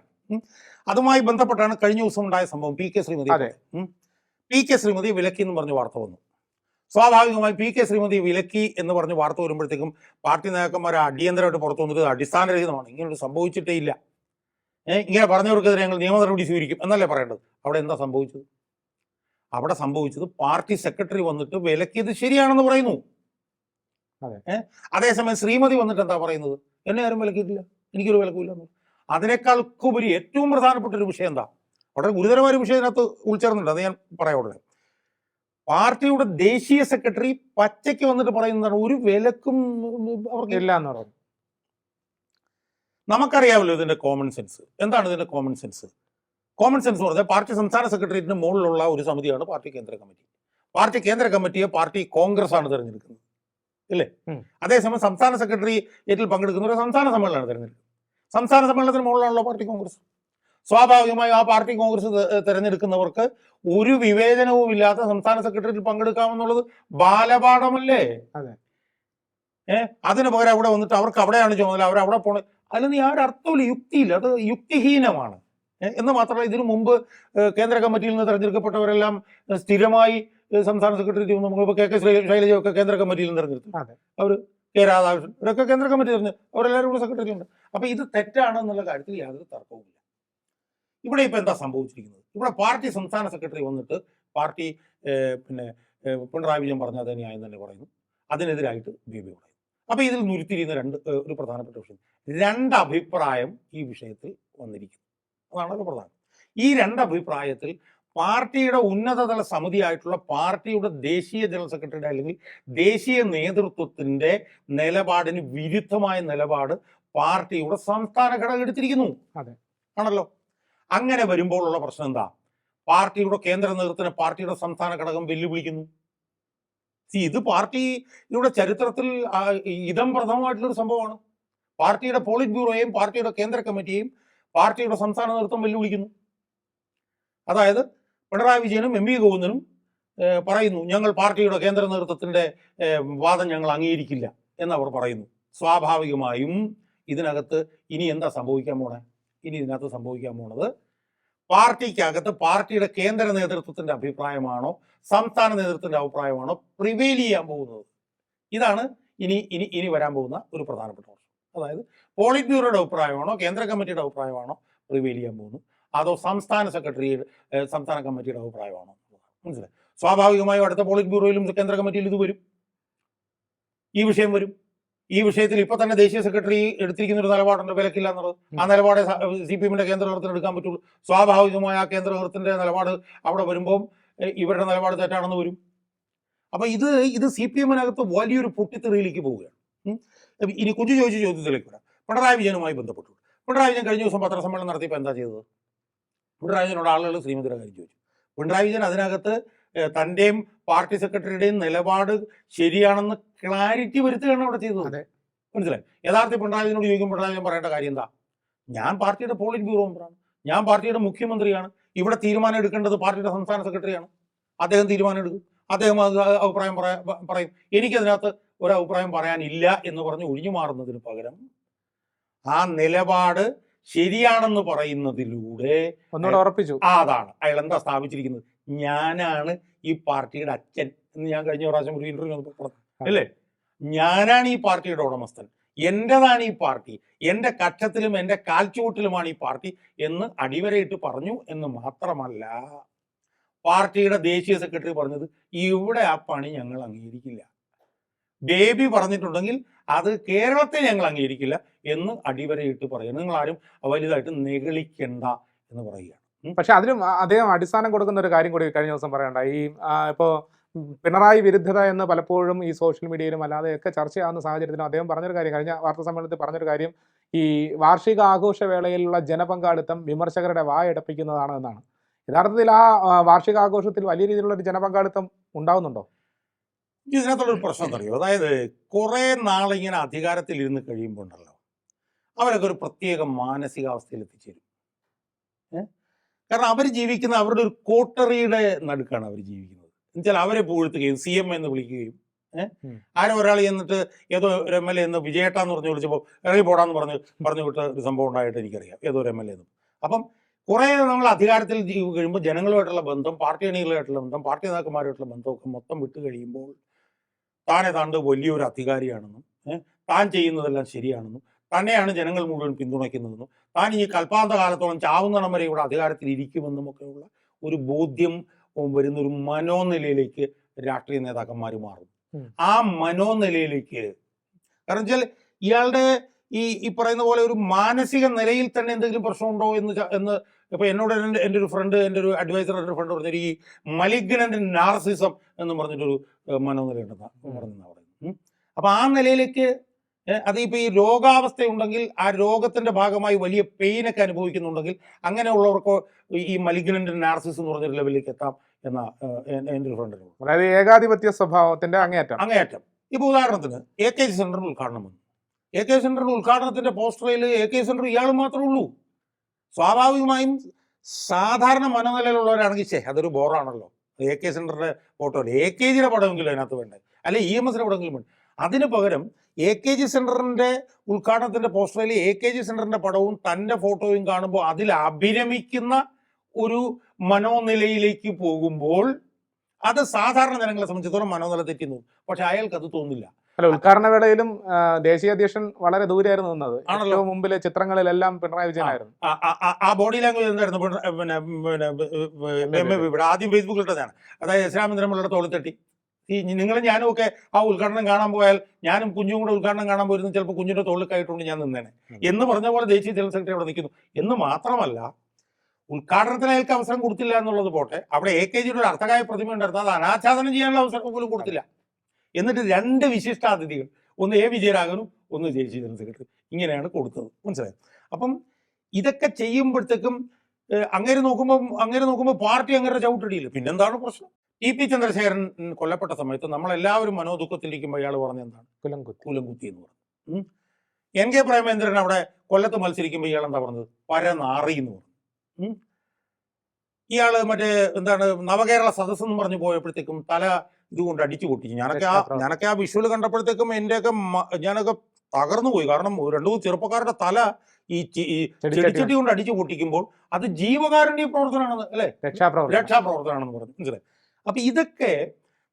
അതുമായി ബന്ധപ്പെട്ടാണ് കഴിഞ്ഞ ദിവസം ഉണ്ടായ സംഭവം പി കെ ശ്രീമതി അതെ. പി കെ ശ്രീമതി വിലക്കി എന്ന് പറഞ്ഞ വാർത്ത വന്നു. സ്വാഭാവികമായി പി കെ ശ്രീമതി വിലക്കി എന്ന് പറഞ്ഞ് വാർത്ത വരുമ്പോഴത്തേക്കും പാർട്ടി നേതാക്കന്മാർ അടിയന്തരമായിട്ട് പുറത്തു വന്നത് അടിസ്ഥാനരഹിതമാണ്. ഇങ്ങനെ സംഭവിച്ചിട്ടേ ഇല്ല. ഏഹ് ഇങ്ങനെ പറഞ്ഞവർക്കെതിരെ ഞങ്ങൾ നിയമ നടപടി സ്വീകരിക്കും എന്നല്ലേ പറയേണ്ടത്? അവിടെ എന്താ സംഭവിച്ചത്? അവിടെ സംഭവിച്ചത് പാർട്ടി സെക്രട്ടറി വന്നിട്ട് വിലക്കിയത് ശരിയാണെന്ന് പറയുന്നു. ഏഹ് അതേസമയം ശ്രീമതി വന്നിട്ട് എന്താ പറയുന്നത്? എന്നെ ആരും വിലക്കിയിട്ടില്ല. എനിക്കൊരു വിലക്കില്ല അതിനേക്കാൾക്കുപരി ഏറ്റവും പ്രധാനപ്പെട്ട ഒരു വിഷയം എന്താ? വളരെ ഗുരുതരമായ ഒരു വിഷയം ഇതിനകത്ത് ഉൾച്ചേർന്നുണ്ട് അത് ഞാൻ പറയാം ഉടനെ. പാർട്ടിയുടെ ദേശീയ സെക്രട്ടറി പച്ചയ്ക്ക് വന്നിട്ട് പറയുന്നതാണ് ഒരു വിലക്കും അവർക്ക് ഇല്ല എന്ന് പറഞ്ഞു. നമുക്കറിയാമല്ലോ ഇതിന്റെ കോമൺ സെൻസ് എന്താണ് ഇതിന്റെ common sense common sense party party സംസ്ഥാന സെക്രട്ടേറിയറ്റിന് മുകളിലുള്ള ഒരു സമിതിയാണ് പാർട്ടി കേന്ദ്ര കമ്മിറ്റി. പാർട്ടി കേന്ദ്ര കമ്മിറ്റിയെ പാർട്ടി കോൺഗ്രസ് ആണ് തിരഞ്ഞെടുക്കുന്നത്. ഇല്ലേ? അതേസമയം സംസ്ഥാന സെക്രട്ടേറിയറ്റിൽ പങ്കെടുക്കുന്ന ഒരു സംസ്ഥാന സമ്മേളനമാണ് തിരഞ്ഞെടുക്കുന്നത്. സംസ്ഥാന സമ്മേളനത്തിന് മുകളിലാണല്ലോ പാർട്ടി കോൺഗ്രസ്. സ്വാഭാവികമായും ആ പാർട്ടി കോൺഗ്രസ് തെരഞ്ഞെടുക്കുന്നവർക്ക് ഒരു വിവേചനവും ഇല്ലാത്ത സംസ്ഥാന സെക്രട്ടറിയിൽ പങ്കെടുക്കാമെന്നുള്ളത് ബാലപാഠമല്ലേ? ഏ അതിന് പകരം അവിടെ വന്നിട്ട് അവർക്ക് അവിടെയാണ് ചുമതല. അവർ അവിടെ പോണ അതിന് യാതൊരു അർത്ഥമില്ല? യുക്തിയില്ല. അത് യുക്തിഹീനമാണ്. എന്ന് മാത്രമല്ല ഇതിനു മുമ്പ് കേന്ദ്ര കമ്മിറ്റിയിൽ നിന്ന് തെരഞ്ഞെടുക്കപ്പെട്ടവരെല്ലാം സ്ഥിരമായി സംസ്ഥാന സെക്രട്ടറി ചെയ്യുമ്പോൾ നമുക്കിപ്പോൾ കെ കെ ശ്രീ- ശൈലജയൊക്കെ കേന്ദ്ര കമ്മിറ്റിയിൽ നിന്ന് തെരഞ്ഞെടുത്തു. അവർ കെ രാധാകൃഷ്ണൻ ഇവരൊക്കെ കേന്ദ്ര കമ്മിറ്റി തെരഞ്ഞു അവരെല്ലാവരും കൂടെ സെക്രട്ടറി ഉണ്ട്. അപ്പൊ ഇത് തെറ്റാണെന്നുള്ള കാര്യത്തിൽ യാതൊരു തർക്കവുമില്ല. ഇവിടെ ഇപ്പൊ എന്താ സംഭവിച്ചിരിക്കുന്നത്? ഇവിടെ പാർട്ടി സംസ്ഥാന സെക്രട്ടറി വന്നിട്ട് പാർട്ടി പിന്നെ പിണറായി വിജയൻ പറഞ്ഞ അതേ ന്യായം തന്നെ പറയുന്നു. അതിനെതിരായിട്ട് ബി ബി പറയുന്നു. അപ്പൊ ഇതിൽ നുരുത്തിരിയുന്ന രണ്ട് ഒരു പ്രധാനപ്പെട്ട വിഷയം. രണ്ട് അഭിപ്രായം ഈ വിഷയത്തിൽ വന്നിരിക്കുന്നു. അതാണ് പ്രധാനം. ഈ രണ്ട് അഭിപ്രായത്തിൽ പാർട്ടിയുടെ ഉന്നതതല സമിതിയായിട്ടുള്ള പാർട്ടിയുടെ ദേശീയ ജനറൽ സെക്രട്ടറിയുടെ അല്ലെങ്കിൽ ദേശീയ നേതൃത്വത്തിന്റെ നിലപാടിന് വിരുദ്ധമായ നിലപാട് പാർട്ടിയുടെ സംസ്ഥാന ഘടകം എടുത്തിരിക്കുന്നു. അതെ. ആണല്ലോ? അങ്ങനെ വരുമ്പോഴുള്ള പ്രശ്നം എന്താ? പാർട്ടിയുടെ കേന്ദ്ര നേതൃത്വത്തിന് പാർട്ടിയുടെ സംസ്ഥാന ഘടകം വെല്ലുവിളിക്കുന്നു. ഇത് പാർട്ടിയുടെ ചരിത്രത്തിൽ ഇതം പ്രഥമമായിട്ടുള്ള ഒരു സംഭവമാണ്. പാർട്ടിയുടെ പോളിറ്റ് ബ്യൂറോയെയും പാർട്ടിയുടെ കേന്ദ്ര കമ്മിറ്റിയെയും പാർട്ടിയുടെ സംസ്ഥാന നേതൃത്വം വെല്ലുവിളിക്കുന്നു. അതായത് പിണറായി വിജയനും എം വി ഗോവിന്ദനും പറയുന്നു ഞങ്ങൾ പാർട്ടിയുടെ കേന്ദ്ര നേതൃത്വത്തിന്റെ വാദം ഞങ്ങൾ അംഗീകരിക്കില്ല എന്നവർ പറയുന്നു. സ്വാഭാവികമായും ഇതിനകത്ത് ഇനി എന്താ സംഭവിക്കാൻ പോണേ? ഇനി ഇതിനകത്ത് സംഭവിക്കാൻ പോണത് പാർട്ടിക്കകത്ത് പാർട്ടിയുടെ കേന്ദ്ര നേതൃത്വത്തിന്റെ അഭിപ്രായമാണോ സംസ്ഥാന നേതൃത്വത്തിന്റെ അഭിപ്രായമാണോ പ്രിവെയിൽ ചെയ്യാൻ പോകുന്നത്? ഇതാണ് ഇനി ഇനി ഇനി വരാൻ പോകുന്ന ഒരു പ്രധാനപ്പെട്ട പ്രശ്നം. അതായത് പോളിറ്റ് ബ്യൂറോയുടെ അഭിപ്രായമാണോ കേന്ദ്ര കമ്മിറ്റിയുടെ അഭിപ്രായമാണോ പ്രിവെയിൽ ചെയ്യാൻ പോകുന്നു അതോ സംസ്ഥാന സെക്രട്ടറി സംസ്ഥാന കമ്മിറ്റിയുടെ അഭിപ്രായമാണോ? മനസ്സിലായി. സ്വാഭാവികമായും അടുത്ത പോളിറ്റ് ബ്യൂറോയിലും കേന്ദ്ര കമ്മിറ്റിയിലും ഇത് വരും. ഈ വിഷയം വരും. ഈ വിഷയത്തിൽ ഇപ്പൊ തന്നെ ദേശീയ സെക്രട്ടറി എടുത്തിരിക്കുന്ന ഒരു നിലപാടുണ്ട്. വിലക്കില്ല എന്നുള്ളത് ആ നിലപാടെ സി പി എമ്മിന്റെ കേന്ദ്ര നേതൃത്വത്തിന് എടുക്കാൻ പറ്റുള്ളൂ. സ്വാഭാവികമായ ആ കേന്ദ്ര നേതൃത്വത്തിന്റെ നിലപാട് അവിടെ വരുമ്പോൾ ഇവരുടെ നിലപാട് തെറ്റാണെന്ന് വരും. അപ്പൊ ഇത് ഇത് സി പി എമ്മിനകത്ത് വലിയൊരു പൊട്ടിത്തെറിയിലേക്ക് പോവുകയാണ്. ഇനി കുഞ്ഞു ചോദിച്ച ചോദ്യത്തിലേക്ക് വരാം. പിണറായി വിജയനുമായി ബന്ധപ്പെട്ടു പിണറായി വിജയൻ കഴിഞ്ഞ ദിവസം പത്രസമ്മേളനം നടത്തിയപ്പോൾ എന്താ ചെയ്തത്? പിണറായി വിജയനോട് ആളുകൾ ശ്രീമതിയുടെ കാര്യം ചോദിച്ചു. പിണറായി വിജയൻ അതിനകത്ത് തന്റെയും പാർട്ടി സെക്രട്ടറിയുടെയും നിലപാട് ശരിയാണെന്ന് ക്ലാരിറ്റി വരുത്തുകയാണ് അവിടെ ചെയ്തത്. മനസ്സിലായി? യഥാർത്ഥ പിണറായി വിജയനോട് ചോദിക്കും പിണറായി വിജയൻ പറയേണ്ട കാര്യം എന്താ? ഞാൻ പാർട്ടിയുടെ പോളിറ്റ് ബ്യൂറോ മെമ്പറാണ് ഞാൻ പാർട്ടിയുടെ മുഖ്യമന്ത്രിയാണ്. ഇവിടെ തീരുമാനം എടുക്കേണ്ടത് പാർട്ടിയുടെ സംസ്ഥാന സെക്രട്ടറിയാണ് അദ്ദേഹം തീരുമാനം എടുക്കും. അദ്ദേഹം അത് അഭിപ്രായം പറയും എനിക്കതിനകത്ത് ഒരു അഭിപ്രായം പറയാനില്ല എന്ന് പറഞ്ഞ് ഒഴിഞ്ഞു മാറുന്നതിന് പകരം ആ നിലപാട് ശരിയാണെന്ന് പറയുന്നതിലൂടെ ഒന്നുകൂടെ ഉറപ്പിച്ചു. ആ അതാണ്. അയാൾ എന്താ സ്ഥാപിച്ചിരിക്കുന്നത്? ഞാനാണ് ഈ പാർട്ടിയുടെ അച്ഛൻ എന്ന് ഞാൻ കഴിഞ്ഞ പ്രാവശ്യം ഒരു ഇന്റർവ്യൂ പറഞ്ഞു. അല്ലേ? ഞാനാണ് ഈ പാർട്ടിയുടെ ഉടമസ്ഥൻ. എന്റേതാണ് ഈ പാർട്ടി? എന്റെ കക്ഷത്തിലും എന്റെ കാൽച്ചുവട്ടിലുമാണ് ഈ പാർട്ടി എന്ന് അടിവരയിട്ട് പറഞ്ഞു എന്ന് മാത്രമല്ല പാർട്ടിയുടെ ദേശീയ സെക്രട്ടറി പറഞ്ഞത് ഇവിടെ ആ പണി ഞങ്ങൾ അംഗീകരിക്കില്ല. ബേബി പറഞ്ഞിട്ടുണ്ടെങ്കിൽ അത് കേരളത്തെ ഞങ്ങൾ അംഗീകരിക്കില്ല എന്ന് അടിവരയിട്ട് പറയുന്നു. നിങ്ങൾ ആരും വലുതായിട്ട് നെഗളിക്കണ്ട എന്ന് പറയുകയാണ്. പക്ഷെ അതിലും അദ്ദേഹം അടിസ്ഥാനം കൊടുക്കുന്ന ഒരു കാര്യം കൂടി കഴിഞ്ഞ ദിവസം പറയണ്ട ഈ ഇപ്പോ പിണറായി വിരുദ്ധത എന്ന് പലപ്പോഴും ഈ സോഷ്യൽ മീഡിയയിലും അല്ലാതെയൊക്കെ ചർച്ചയാകുന്ന സാഹചര്യത്തിലും അദ്ദേഹം പറഞ്ഞൊരു കാര്യം കഴിഞ്ഞ വാർത്താ സമ്മേളനത്തിൽ പറഞ്ഞൊരു കാര്യം ഈ വാർഷിക ആഘോഷ വേളയിലുള്ള ജനപങ്കാളിത്തം വിമർശകരുടെ വായടപ്പിക്കുന്നതാണ് എന്നാണ്. യഥാർത്ഥത്തിൽ ആ, വാർഷികാഘോഷത്തിൽ വലിയ രീതിയിലുള്ള ഒരു ജനപങ്കാളിത്തം ഉണ്ടാവുന്നുണ്ടോ? ഇതിനകത്തുള്ളൊരു പ്രശ്നം എന്തറിയോ അതായത് കുറെ നാളിങ്ങനെ അധികാരത്തിൽ ഇരുന്ന് കഴിയുമ്പോൾ ഉണ്ടല്ലോ അവരൊക്കെ ഒരു പ്രത്യേക മാനസികാവസ്ഥയിൽ എത്തിച്ചേരും? കാരണം അവർ ജീവിക്കുന്ന അവരുടെ ഒരു കോട്ടറിയുടെ നടുക്കാണ് അവർ ജീവിക്കുന്നത്. എന്നുവെച്ചാൽ അവരെ പുകഴ്ത്തുകയും സി എം എന്ന് വിളിക്കുകയും. ആരോ ഒരാൾ ചെന്നിട്ട് ഏതോ ഒരു എം എൽ എ എന്ന് വിജയേട്ടാന്ന് പറഞ്ഞു വിളിച്ചപ്പോൾ ഇറങ്ങി പോടാന്ന് പറഞ്ഞ് പറഞ്ഞു വിട്ട ഒരു സംഭവം ഉണ്ടായിട്ട് എനിക്കറിയാം. ഏതോ ഒരു എം എൽ എ എന്ന്. അപ്പം കുറേ നമ്മൾ അധികാരത്തിൽ ജീവിക്കുമ്പോൾ കഴിയുമ്പോൾ ജനങ്ങളുമായിട്ടുള്ള ബന്ധം പാർട്ടി അണികളുമായിട്ടുള്ള ബന്ധം പാർട്ടി നേതാക്കന്മാരുമായിട്ടുള്ള ബന്ധമൊക്കെ മൊത്തം വിട്ട് കഴിയുമ്പോൾ താൻ ഏതാണ്ട് വലിയൊരു അധികാരിയാണെന്നും താൻ ചെയ്യുന്നതെല്ലാം ശരിയാണെന്നും തന്നെയാണ് ജനങ്ങൾ മുഴുവൻ പിന്തുണയ്ക്കുന്നതെന്നും താൻ ഈ കൽപ്പാന്ത കാലത്തോളം ചാവുന്നിടം വരെ ഇവിടെ അധികാരത്തിൽ ഇരിക്കുമെന്നും ഒക്കെയുള്ള ഒരു ബോധ്യം വരുന്ന ഒരു മനോനിലയിലേക്ക് രാഷ്ട്രീയ നേതാക്കന്മാർ മാറും. ആ മനോനിലയിലേക്ക് കാരണം വെച്ചാൽ ഇയാളുടെ ഈ ഈ പറയുന്ന പോലെ ഒരു മാനസിക നിലയിൽ തന്നെ എന്തെങ്കിലും പ്രശ്നമുണ്ടോ എന്ന് എന്ന് ഇപ്പൊ എന്നോട് എന്റെ എന്റെ ഒരു ഫ്രണ്ട് എന്റെ ഒരു അഡ്വൈസർ എന്റെ ഫ്രണ്ട് പറഞ്ഞൊരു ഈ മലിഗ്നന്റ് നാർസിസം എന്ന് പറഞ്ഞിട്ടൊരു മനോനില ഉണ്ടെന്നാ പറഞ്ഞാ പറയുന്നത്. ഉം. അപ്പൊ ആ നിലയിലേക്ക് അതിപ്പോൾ അത് ഇപ്പൊ ഈ രോഗാവസ്ഥ ഉണ്ടെങ്കിൽ ആ രോഗത്തിന്റെ ഭാഗമായി വലിയ പെയിനൊക്കെ അനുഭവിക്കുന്നുണ്ടെങ്കിൽ അങ്ങനെയുള്ളവർക്ക് ഈ- മലിഗ്നന്റ് നാർസിസ് എന്ന് പറഞ്ഞൊരു ലെവലിലേക്ക് എത്താം എന്ന എന്റെ ഒരു ഫ്രണ്ടിനോട് അതായത് ഏകാധിപത്യ സ്വഭാവത്തിന്റെ അങ്ങേയറ്റം. അങ്ങേയറ്റം. ഇപ്പൊ ഉദാഹരണത്തിന് എ കെ ജി സെന്ററിന് ഉദ്ഘാടനം വന്നു. എ കെ സെന്ററിന്റെ ഉദ്ഘാടനത്തിന്റെ പോസ്റ്ററിൽ എ കെ സെന്റർ ഇയാൾ മാത്രമേ ഉള്ളൂ. സ്വാഭാവികമായും സാധാരണ മനോനിലയിലുള്ളവരാണെങ്കിൽ ചേ അതൊരു ബോറാണല്ലോ. എ കെ സെന്ററിന്റെ ഫോട്ടോ എ കെ ജിയുടെ പടമെങ്കിലും അതിനകത്ത് വേണ്ടേ? അല്ലെ ഇ എം എസിന്റെ പടമെങ്കിലും വേണ്ട? അതിന് പകരം എ കെ ജി സെന്ററിന്റെ ഉദ്ഘാടനത്തിന്റെ പോസ്റ്ററിൽ എ കെ ജി സെന്ററിന്റെ പടവും തന്റെ ഫോട്ടോയും കാണുമ്പോൾ അതിൽ അഭിരമിക്കുന്ന ഒരു മനോനിലയിലേക്ക് പോകുമ്പോൾ അത് സാധാരണ ജനങ്ങളെ സംബന്ധിച്ചിടത്തോളം മനോനില തെറ്റുന്നു. പക്ഷെ അയാൾക്ക് അത് തോന്നില്ല അല്ല ഉദ്ഘാടന വേളയിലും ദേശീയ അധ്യക്ഷൻ വളരെ ദൂരെയായിരുന്നു നിന്നത്. ആണല്ലോ. ഏറ്റവും മുമ്പിലെ ചിത്രങ്ങളിലെല്ലാം പിണറായി വിജയനായിരുന്നു. ആ- ബോഡി ലാംഗ്വേജ് എന്തായിരുന്നു? പിന്നെ ഇവിടെ ആദ്യം ഫേസ്ബുക്കിൽ ഇട്ടതാണ്. അതായത് ഇസ്ലാമിന്ദ്രമുള്ള തോളി തട്ടി. ഈ നിങ്ങളും ഞാനും ഒക്കെ ആ ഉദ്ഘാടനം കാണാൻ പോയാൽ ഞാനും കുഞ്ഞും കൂടെ ഉദ്ഘാടനം കാണാൻ പോയിരുന്നു ചിലപ്പോൾ കുഞ്ഞിന്റെ തോളിൽ കയറ്റുകൊണ്ട് ഞാൻ നിന്നേനെ. എന്ന് പറഞ്ഞ പോലെ ദേശീയ ജനറൽ സെക്രട്ടറി അവിടെ നിൽക്കുന്നു. എന്ന് മാത്രമല്ല ഉദ്ഘാടനത്തിന് അയാൾക്ക് അവസരം കൊടുത്തില്ല എന്നുള്ളത് പോട്ടെ. അവിടെ എ കെ ജിയുടെ ഒരു അർത്ഥകായ പ്രതിമ ഉണ്ടായിരുന്നു അത് അനാച്ഛാദനം ചെയ്യാനുള്ള അവസരം പോലും കൊടുത്തില്ല. എന്നിട്ട് രണ്ട് വിശിഷ്ടാതിഥികൾ. ഒന്ന് എ വിജയരാഘവനും ഒന്ന് ജയശീലൻ സെക്രട്ടറി. ഇങ്ങനെയാണ് കൊടുത്തത്. മനസ്സിലായോ? അപ്പം ഇതൊക്കെ ചെയ്യുമ്പോഴത്തേക്കും അങ്ങനെ നോക്കുമ്പോൾ അങ്ങനെ നോക്കുമ്പോൾ പാർട്ടി അങ്ങനെ ചവിട്ടടിയില്ല? പിന്നെന്താണ് പ്രശ്നം? ടി പി ചന്ദ്രശേഖരൻ കൊല്ലപ്പെട്ട സമയത്ത് നമ്മളെല്ലാവരും മനോദുഃഖത്തിലിരിക്കുമ്പോൾ അയാൾ പറഞ്ഞ എന്താണ്? കുലം കുത്തി എന്ന് പറഞ്ഞു. എൻ കെ പ്രേമേന്ദ്രൻ അവിടെ കൊല്ലത്ത് മത്സരിക്കുമ്പോൾ ഇയാൾ എന്താ പറഞ്ഞത്? പരനാറി എന്ന് പറഞ്ഞു. ഇയാൾ ഇയാൾ മറ്റേ എന്താണ് നവകേരള സദസ്സെന്ന് പറഞ്ഞു പോയപ്പോഴത്തേക്കും തല ഇതുകൊണ്ട് അടിച്ചു പൊട്ടിച്ചു. ഞാനൊക്കെ ആ. ഞാനൊക്കെ ആ വിഷ്വൽ കണ്ടപ്പോഴത്തേക്കും എന്റെയൊക്കെ ഞാനൊക്കെ തകർന്നു പോയി. കാരണം രണ്ടു മൂന്ന് ചെറുപ്പക്കാരുടെ തല ഈ ചെടിച്ചട്ടി കൊണ്ട് അടിച്ചു പൊട്ടിക്കുമ്പോൾ അത് ജീവകാരുണ്യ പ്രവർത്തനമാണെന്ന് അല്ലെ? രക്ഷാപ്രവർത്തനം. രക്ഷാപ്രവർത്തനമാണെന്ന് പറഞ്ഞു. മനസ്സിലായി? അപ്പൊ ഇതൊക്കെ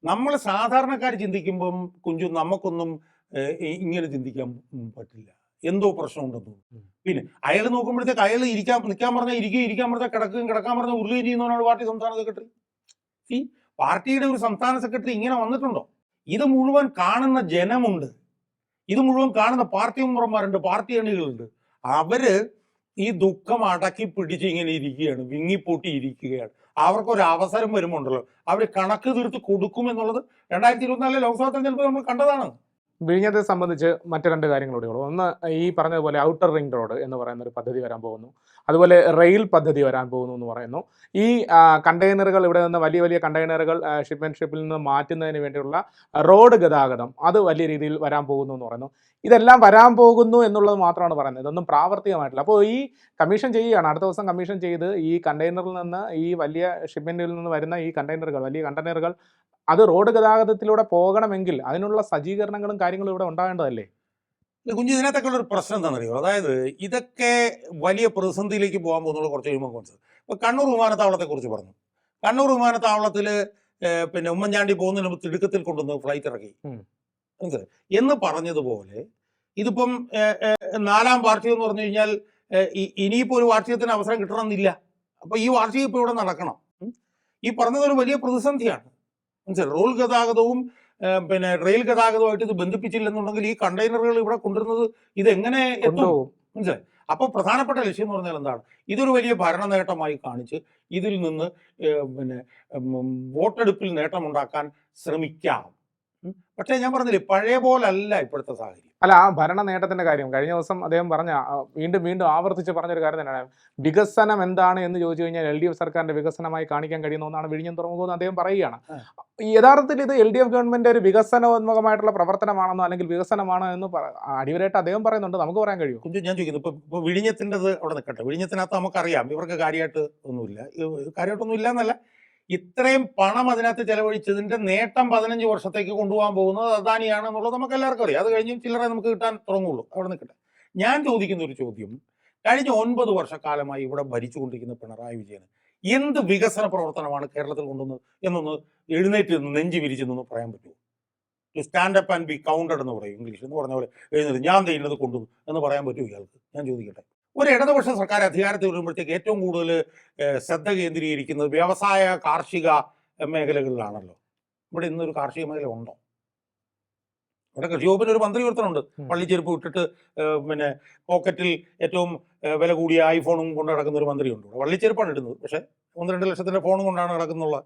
നമ്മൾ സാധാരണക്കാർ ചിന്തിക്കുമ്പം കുഞ്ചു നമുക്കൊന്നും ഇങ്ങനെ ചിന്തിക്കാൻ പറ്റില്ല. എന്തോ പ്രശ്നമുണ്ടെന്ന് തോന്നുന്നു. പിന്നെ അയാൾ നോക്കുമ്പോഴത്തേക്ക് അയാൾ ഇരിക്കാൻ നിൽക്കാൻ പറഞ്ഞാൽ ഇരിക്കുകയും ഇരിക്കാൻ പറഞ്ഞാൽ കിടക്കുകയും കിടക്കാൻ പറഞ്ഞാൽ ഉരുളുകയും ചെയ്യുന്നവനാണ് പാർട്ടി സംസ്ഥാന സെക്രട്ടറി. ഈ പാർട്ടിയുടെ ഒരു സംസ്ഥാന സെക്രട്ടറി ഇങ്ങനെ വന്നിട്ടുണ്ടോ? ഇത് മുഴുവൻ കാണുന്ന ജനമുണ്ട്. ഇത് മുഴുവൻ കാണുന്ന പാർട്ടി മെമ്പർമാരുണ്ട് പാർട്ടി അണികളുണ്ട്. അവർ ഈ ദുഃഖം അടക്കി പിടിച്ച് ഇങ്ങനെ ഇരിക്കുകയാണ് വിങ്ങിപ്പൊട്ടി ഇരിക്കുകയാണ്. അവർക്കൊരു അവസരം വരുമുണ്ടല്ലോ അവർ കണക്ക് തീർത്ത് കൊടുക്കും എന്നുള്ളത് രണ്ടായിരത്തി ഇരുപത്തിനാലിലെ ലോക്സഭാ തെരഞ്ഞെടുപ്പ് നമ്മൾ കണ്ടതാണ്. വിഴിഞ്ഞത്തെ സംബന്ധിച്ച് മറ്റു രണ്ട് കാര്യങ്ങളോട് ഒന്ന് ഈ പറഞ്ഞതുപോലെ ഔട്ടർ റിംഗ് റോഡ് എന്ന് പറയുന്ന ഒരു പദ്ധതി വരാൻ പോകുന്നു. അതുപോലെ റെയിൽ പദ്ധതി വരാൻ പോകുന്നു എന്ന് പറയുന്നു. ഈ കണ്ടെയ്നറുകൾ ഇവിടെ നിന്ന് വലിയ വലിയ കണ്ടെയ്നറുകൾ ഷിപ്മെന്റ് ഷിപ്പിൽ നിന്ന് മാറ്റുന്നതിന് വേണ്ടിയുള്ള റോഡ് ഗതാഗതം അത് വലിയ രീതിയിൽ വരാൻ പോകുന്നു എന്ന് പറയുന്നു. ഇതെല്ലാം വരാൻ പോകുന്നു എന്നുള്ളത് മാത്രമാണ് പറയുന്നത്. ഇതൊന്നും പ്രാവർത്തികമായിട്ടില്ല. അപ്പോൾ ഈ കമ്മീഷൻ ചെയ്യുകയാണ്. അടുത്ത ദിവസം കമ്മീഷൻ ചെയ്ത് ഈ കണ്ടെയ്നറിൽ നിന്ന് ഈ വലിയ ഷിപ്മെന്റിൽ നിന്ന് വരുന്ന ഈ കണ്ടെയ്നറുകൾ വലിയ കണ്ടെയ്നറുകൾ അത് റോഡ് ഗതാഗതത്തിലൂടെ പോകണമെങ്കിൽ അതിനുള്ള സജ്ജീകരണങ്ങളും കാര്യങ്ങളും ഇവിടെ ഉണ്ടാകേണ്ടതല്ലേ? കുഞ്ഞു ഇതിനകത്തൊക്കെ ഒരു പ്രശ്നം എന്താണെന്നറിയോ? അതായത് ഇതൊക്കെ വലിയ പ്രതിസന്ധിയിലേക്ക് പോകാൻ പോകുന്നുള്ള കുറച്ച് കഴിയുമ്പോൾ മനസ്സിലാവും ഇപ്പൊ കണ്ണൂർ വിമാനത്താവളത്തെക്കുറിച്ച് പറഞ്ഞു. കണ്ണൂർ വിമാനത്താവളത്തിൽ പിന്നെ ഉമ്മൻചാണ്ടി പോകുന്നതിന് മുമ്പ് തിടുക്കത്തിൽ കൊണ്ടുവന്ന് ഫ്ലൈറ്റ് ഇറക്കി. മനസ്സിലായി? എന്ന് പറഞ്ഞതുപോലെ ഇതിപ്പം നാലാം വാർഷികം എന്ന് പറഞ്ഞു കഴിഞ്ഞാൽ ഇനിയിപ്പോൾ ഒരു വാർഷികത്തിന് അവസരം കിട്ടണമെന്നില്ല. അപ്പോൾ ഈ വാർഷികം ഇപ്പൊ ഇവിടെ നടക്കണം. ഈ പറഞ്ഞത് ഒരു വലിയ പ്രതിസന്ധിയാണ്. മനസ്സിലായി? റോഡ് ഗതാഗതവും പിന്നെ റെയിൽ ഗതാഗതമായിട്ട് ഇത് ബന്ധിപ്പിച്ചില്ലെന്നുണ്ടെങ്കിൽ ഈ കണ്ടെയ്നറുകൾ ഇവിടെ കൊണ്ടുവരുന്നത് ഇത് എങ്ങനെ എത്തും മനസ്സിലായി? അപ്പോൾ പ്രധാനപ്പെട്ട ലക്ഷ്യം എന്ന് പറഞ്ഞാൽ എന്താണ്? ഇതൊരു വലിയ ഭരണ നേട്ടമായി കാണിച്ച് ഇതിൽ നിന്ന് പിന്നെ വോട്ടെടുപ്പിൽ നേട്ടമുണ്ടാക്കാൻ ശ്രമിക്കാം. പക്ഷേ ഞാൻ പറഞ്ഞില്ലേ പഴയ പോലല്ല ഇപ്പോഴത്തെ സാഹചര്യം. അല്ല ആ ഭരണ നേട്ടത്തിന്റെ കാര്യം. കഴിഞ്ഞ ദിവസം അദ്ദേഹം പറഞ്ഞ വീണ്ടും വീണ്ടും ആവർത്തിച്ച് പറഞ്ഞൊരു കാര്യം തന്നെയാണ്. വികസനം എന്താണ് എന്ന് ചോദിച്ചു കഴിഞ്ഞാൽ എൽ ഡി എഫ് സർക്കാരിന്റെ വികസനമായി കാണിക്കാൻ കഴിയുന്ന ഒന്നാണ് വിഴിഞ്ഞം തുറമുഖം അദ്ദേഹം പറയുകയാണ്. യഥാർത്ഥത്തിൽ ഇത് എൽ ഡി എഫ് ഗവൺമെന്റ് ഒരു വികസനോന്മുഖമായിട്ടുള്ള പ്രവർത്തനമാണെന്നോ അല്ലെങ്കിൽ വികസനമാണോ എന്ന് അടിവരായിട്ട് അദ്ദേഹം പറയുന്നുണ്ട്. നമുക്ക് പറയാൻ കഴിയും കുഞ്ചു ഞാൻ ചോദിക്കുന്നു. ഇപ്പൊ ഇപ്പൊ വിഴിഞ്ഞത്തിന്റെത് അവിടെ നിൽക്കട്ടെ. വിഴിഞ്ഞത്തിനകത്ത് നമുക്കറിയാം. ഇവർക്ക് കാര്യമായിട്ട് ഒന്നുമില്ല. കാര്യമായിട്ടൊന്നും ഇല്ല എന്നല്ല. ഇത്രയും പണം അതിനകത്ത് ചെലവഴിച്ചതിന്റെ നേട്ടം പതിനഞ്ച് വർഷത്തേക്ക് കൊണ്ടുപോകാൻ പോകുന്നത് അദാനിയാണ് എന്നുള്ളത് നമുക്ക് എല്ലാവർക്കും അറിയാം. അത് കഴിഞ്ഞ് ചില്ലറ നമുക്ക് കിട്ടാൻ തുടങ്ങുള്ളൂ. അവിടെ നിൽക്കട്ടെ. ഞാൻ ചോദിക്കുന്ന ഒരു ചോദ്യം. കഴിഞ്ഞ ഒൻപത് വർഷക്കാലമായി ഇവിടെ ഭരിച്ചുകൊണ്ടിരിക്കുന്ന പിണറായി വിജയൻ എന്ത് വികസന പ്രവർത്തനമാണ് കേരളത്തിൽ കൊണ്ടുവന്നത് എന്നൊന്ന് എഴുന്നേറ്റ് നിന്ന് നെഞ്ചു നിന്ന് പറയാൻ പറ്റുമോ? To stand up and be counted എന്ന് പറയും ഇംഗ്ലീഷ് എന്ന് പറഞ്ഞ പോലെ എഴുന്നേറ്റ് ഞാൻ ചെയ്യുന്നത് കൊണ്ടുവന്നു എന്ന് പറയാൻ പറ്റുമോ ഇയാൾക്ക്? ഞാൻ ചോദിക്കട്ടെ. ഒരു ഇടതുപക്ഷ സർക്കാർ അധികാരത്തിൽ വരുമ്പോഴത്തേക്ക് ഏറ്റവും കൂടുതൽ ശ്രദ്ധ കേന്ദ്രീകരിക്കുന്നത് വ്യവസായ കാർഷിക മേഖലകളിലാണല്ലോ. ഇവിടെ ഇന്നൊരു കാർഷിക മേഖല ഉണ്ടോ? ഇവിടെ കൃഷി വകുപ്പിന് ഒരു മന്ത്രി ഒരുത്തനുണ്ട്. പള്ളിച്ചെരുപ്പ് ഇട്ടിട്ട് പിന്നെ പോക്കറ്റിൽ ഏറ്റവും വില കൂടിയ ഐഫോണും കൊണ്ട് നടക്കുന്ന ഒരു മന്ത്രിയുണ്ട് ഇവിടെ. പള്ളിച്ചെരുപ്പാണ് ഇടുന്നത്. പക്ഷേ ഒന്ന് രണ്ട് ലക്ഷത്തിന്റെ ഫോണും കൊണ്ടാണ് നടക്കുന്നുള്ള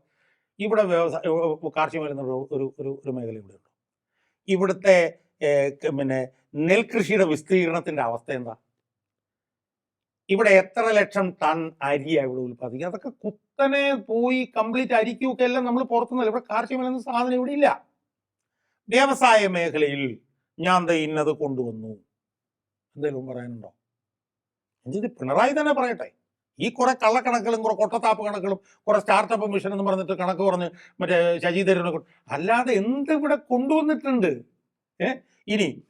ഇവിടെ വ്യവസായ കാർഷിക മേഖല ഒരു ഒരു ഒരു മേഖല ഇവിടെ ഉണ്ട്. ഇവിടുത്തെ പിന്നെ നെൽകൃഷിയുടെ വിസ്തീർണത്തിന്റെ അവസ്ഥ എന്താ? ഇവിടെ എത്ര ലക്ഷം ടൺ അരിയാണ് ഇവിടെ ഉൽപ്പാദിക്കുക അതൊക്കെ കുത്തനെ പോയി കംപ്ലീറ്റ് അരിക്കുകയൊക്കെ എല്ലാം നമ്മൾ പുറത്തുനിന്നല്ല. ഇവിടെ കാർഷിക മേഖല എന്ന സാധനം ഇവിടെ ഇല്ല. വ്യവസായ മേഖലയിൽ ഞാൻ ഇന്നത് കൊണ്ടുവന്നു. എന്തെങ്കിലും പറയാനുണ്ടോ? ഇത് പിണറായി തന്നെ പറയട്ടെ. ഈ കുറെ കള്ളക്കണക്കുകളും കുറെ കൊട്ടത്താപ്പ് കണക്കുകളും കുറെ സ്റ്റാർട്ടപ്പ് മിഷൻ എന്ന് പറഞ്ഞിട്ട് കണക്ക് പറഞ്ഞ് മറ്റേ ശശി അല്ലാതെ എന്ത് ഇവിടെ കൊണ്ടുവന്നിട്ടുണ്ട്? ഏ? ഇനി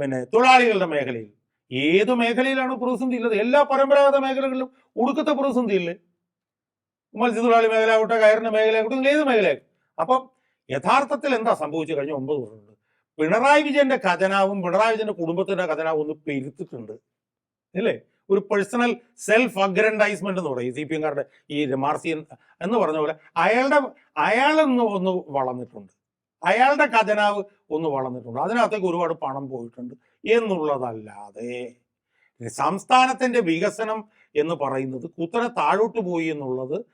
പിന്നെ തൊഴിലാളികളുടെ മേഖലയിൽ ഏത് മേഖലയിലാണ് പ്രതിസന്ധി ഉള്ളത്? എല്ലാ പരമ്പരാഗത മേഖലകളിലും ഒടുക്കത്തെ പ്രതിസന്ധി ഇല്ലേ? മത്സ്യത്തൊഴിലാളി മേഖല ആവട്ടെ കയറിന്റെ മേഖല ആവട്ടെ ഏത് മേഖല അപ്പം യഥാർത്ഥത്തിൽ എന്താ സംഭവിച്ചു കഴിഞ്ഞ ഒമ്പത് വർഷം കൊണ്ട് പിണറായി വിജയന്റെ ഖജനാവും പിണറായി വിജയന്റെ കുടുംബത്തിന്റെ ഖജനാവും ഒന്ന് പെരുത്തിട്ടുണ്ട്. അല്ലേ? ഒരു പേഴ്സണൽ സെൽഫ് അഗ്രൻഡൈസ്മെന്റ് എന്ന് പറയും സി പി എംകാരുടെ ഈ മാർസിയൻ എന്ന് പറഞ്ഞ പോലെ അയാളുടെ അയാളൊന്ന് ഒന്ന് വളർന്നിട്ടുണ്ട്. അയാളുടെ ഖജനാവ് ഒന്ന് വളർന്നിട്ടുണ്ട്. അതിനകത്തേക്ക് ഒരുപാട് പണം പോയിട്ടുണ്ട്. എന്നുള്ളതല്ലാതെ സംസ്ഥാനത്തിന്റെ വികസനം എന്ന് പറയുന്നത് കുത്തനെ താഴോട്ട് പോയി എന്നുള്ളത്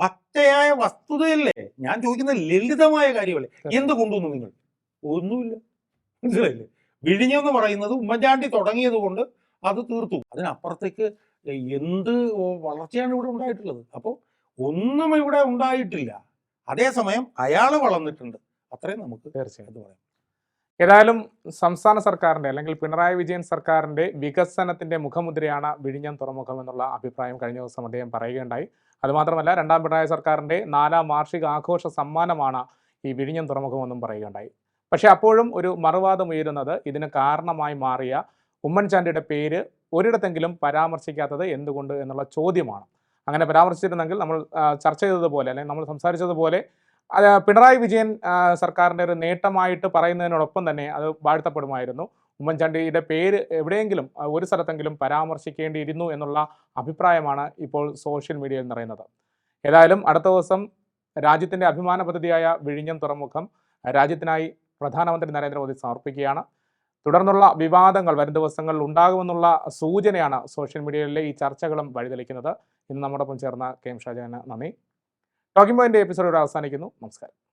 പച്ചയായ വസ്തുതയല്ലേ? ഞാൻ ചോദിക്കുന്ന ലളിതമായ കാര്യമല്ലേ? എന്ത് കൊണ്ടുവന്നു നിങ്ങൾ? ഒന്നുമില്ല. മനസ്സിലായില്ലേ? വിഴിഞ്ഞെന്ന് പറയുന്നത് ഉമ്മൻചാണ്ടി തുടങ്ങിയത് കൊണ്ട് അത് തീർത്തു. അതിനപ്പുറത്തേക്ക് എന്ത് വളർച്ചയാണ് ഇവിടെ ഉണ്ടായിട്ടുള്ളത്? അപ്പോൾ ഒന്നും ഇവിടെ ഉണ്ടായിട്ടില്ല. അതേസമയം അയാൾ വളർന്നിട്ടുണ്ട്. അത്രയും നമുക്ക് തീർച്ചയായിട്ടും പറയാം. ഏതായാലും സംസ്ഥാന സർക്കാരിന്റെ അല്ലെങ്കിൽ പിണറായി വിജയൻ സർക്കാരിന്റെ വികസനത്തിന്റെ മുഖമുദ്രയാണ് വിഴിഞ്ഞം തുറമുഖം എന്നുള്ള അഭിപ്രായം കഴിഞ്ഞ ദിവസം അദ്ദേഹം പറയുകയുണ്ടായി. അതുമാത്രമല്ല രണ്ടാം പിണറായി സർക്കാരിന്റെ നാലാം വാർഷിക ആഘോഷ സമ്മാനമാണ് ഈ വിഴിഞ്ഞം തുറമുഖം എന്നും പറയുകയുണ്ടായി. പക്ഷെ അപ്പോഴും ഒരു മറുവാദം ഉയരുന്നത് ഇതിന് കാരണമായി മാറിയ ഉമ്മൻചാണ്ടിയുടെ പേര് ഒരിടത്തെങ്കിലും പരാമർശിക്കാത്തത് എന്തുകൊണ്ട് എന്നുള്ള ചോദ്യമാണ്. അങ്ങനെ പരാമർശിച്ചിരുന്നെങ്കിൽ നമ്മൾ ചർച്ച ചെയ്തതുപോലെ അല്ലെങ്കിൽ നമ്മൾ സംസാരിച്ചതുപോലെ അത് പിണറായി വിജയൻ സർക്കാരിന്റെ ഒരു നേട്ടമായിട്ട് പറയുന്നതിനോടൊപ്പം തന്നെ അത് വാഴ്ത്തപ്പെടുമായിരുന്നു. ഉമ്മൻചാണ്ടിയുടെ പേര് എവിടെയെങ്കിലും ഒരു സ്ഥലത്തെങ്കിലും പരാമർശിക്കേണ്ടിയിരുന്നു എന്നുള്ള അഭിപ്രായമാണ് ഇപ്പോൾ സോഷ്യൽ മീഡിയയിൽ നിറയുന്നത്. ഏതായാലും അടുത്ത ദിവസം രാജ്യത്തിന്റെ അഭിമാന പദ്ധതിയായ വിഴിഞ്ഞം തുറമുഖം രാജ്യത്തിനായി പ്രധാനമന്ത്രി നരേന്ദ്രമോദി സമർപ്പിക്കുകയാണ്. തുടർന്നുള്ള വിവാദങ്ങൾ വരും ദിവസങ്ങളിൽ ഉണ്ടാകുമെന്നുള്ള സൂചനയാണ് സോഷ്യൽ മീഡിയയിലെ ഈ ചർച്ചകളും വഴിതെളിക്കുന്നത്. ഇന്ന് നമ്മോടൊപ്പം ചേർന്ന കെ എം നന്ദി. ടോക്കിംഗ് പോയിന്റ് എപ്പിസോഡ് ഇവിടെ അവസാനിക്കുന്നു. നമസ്കാരം.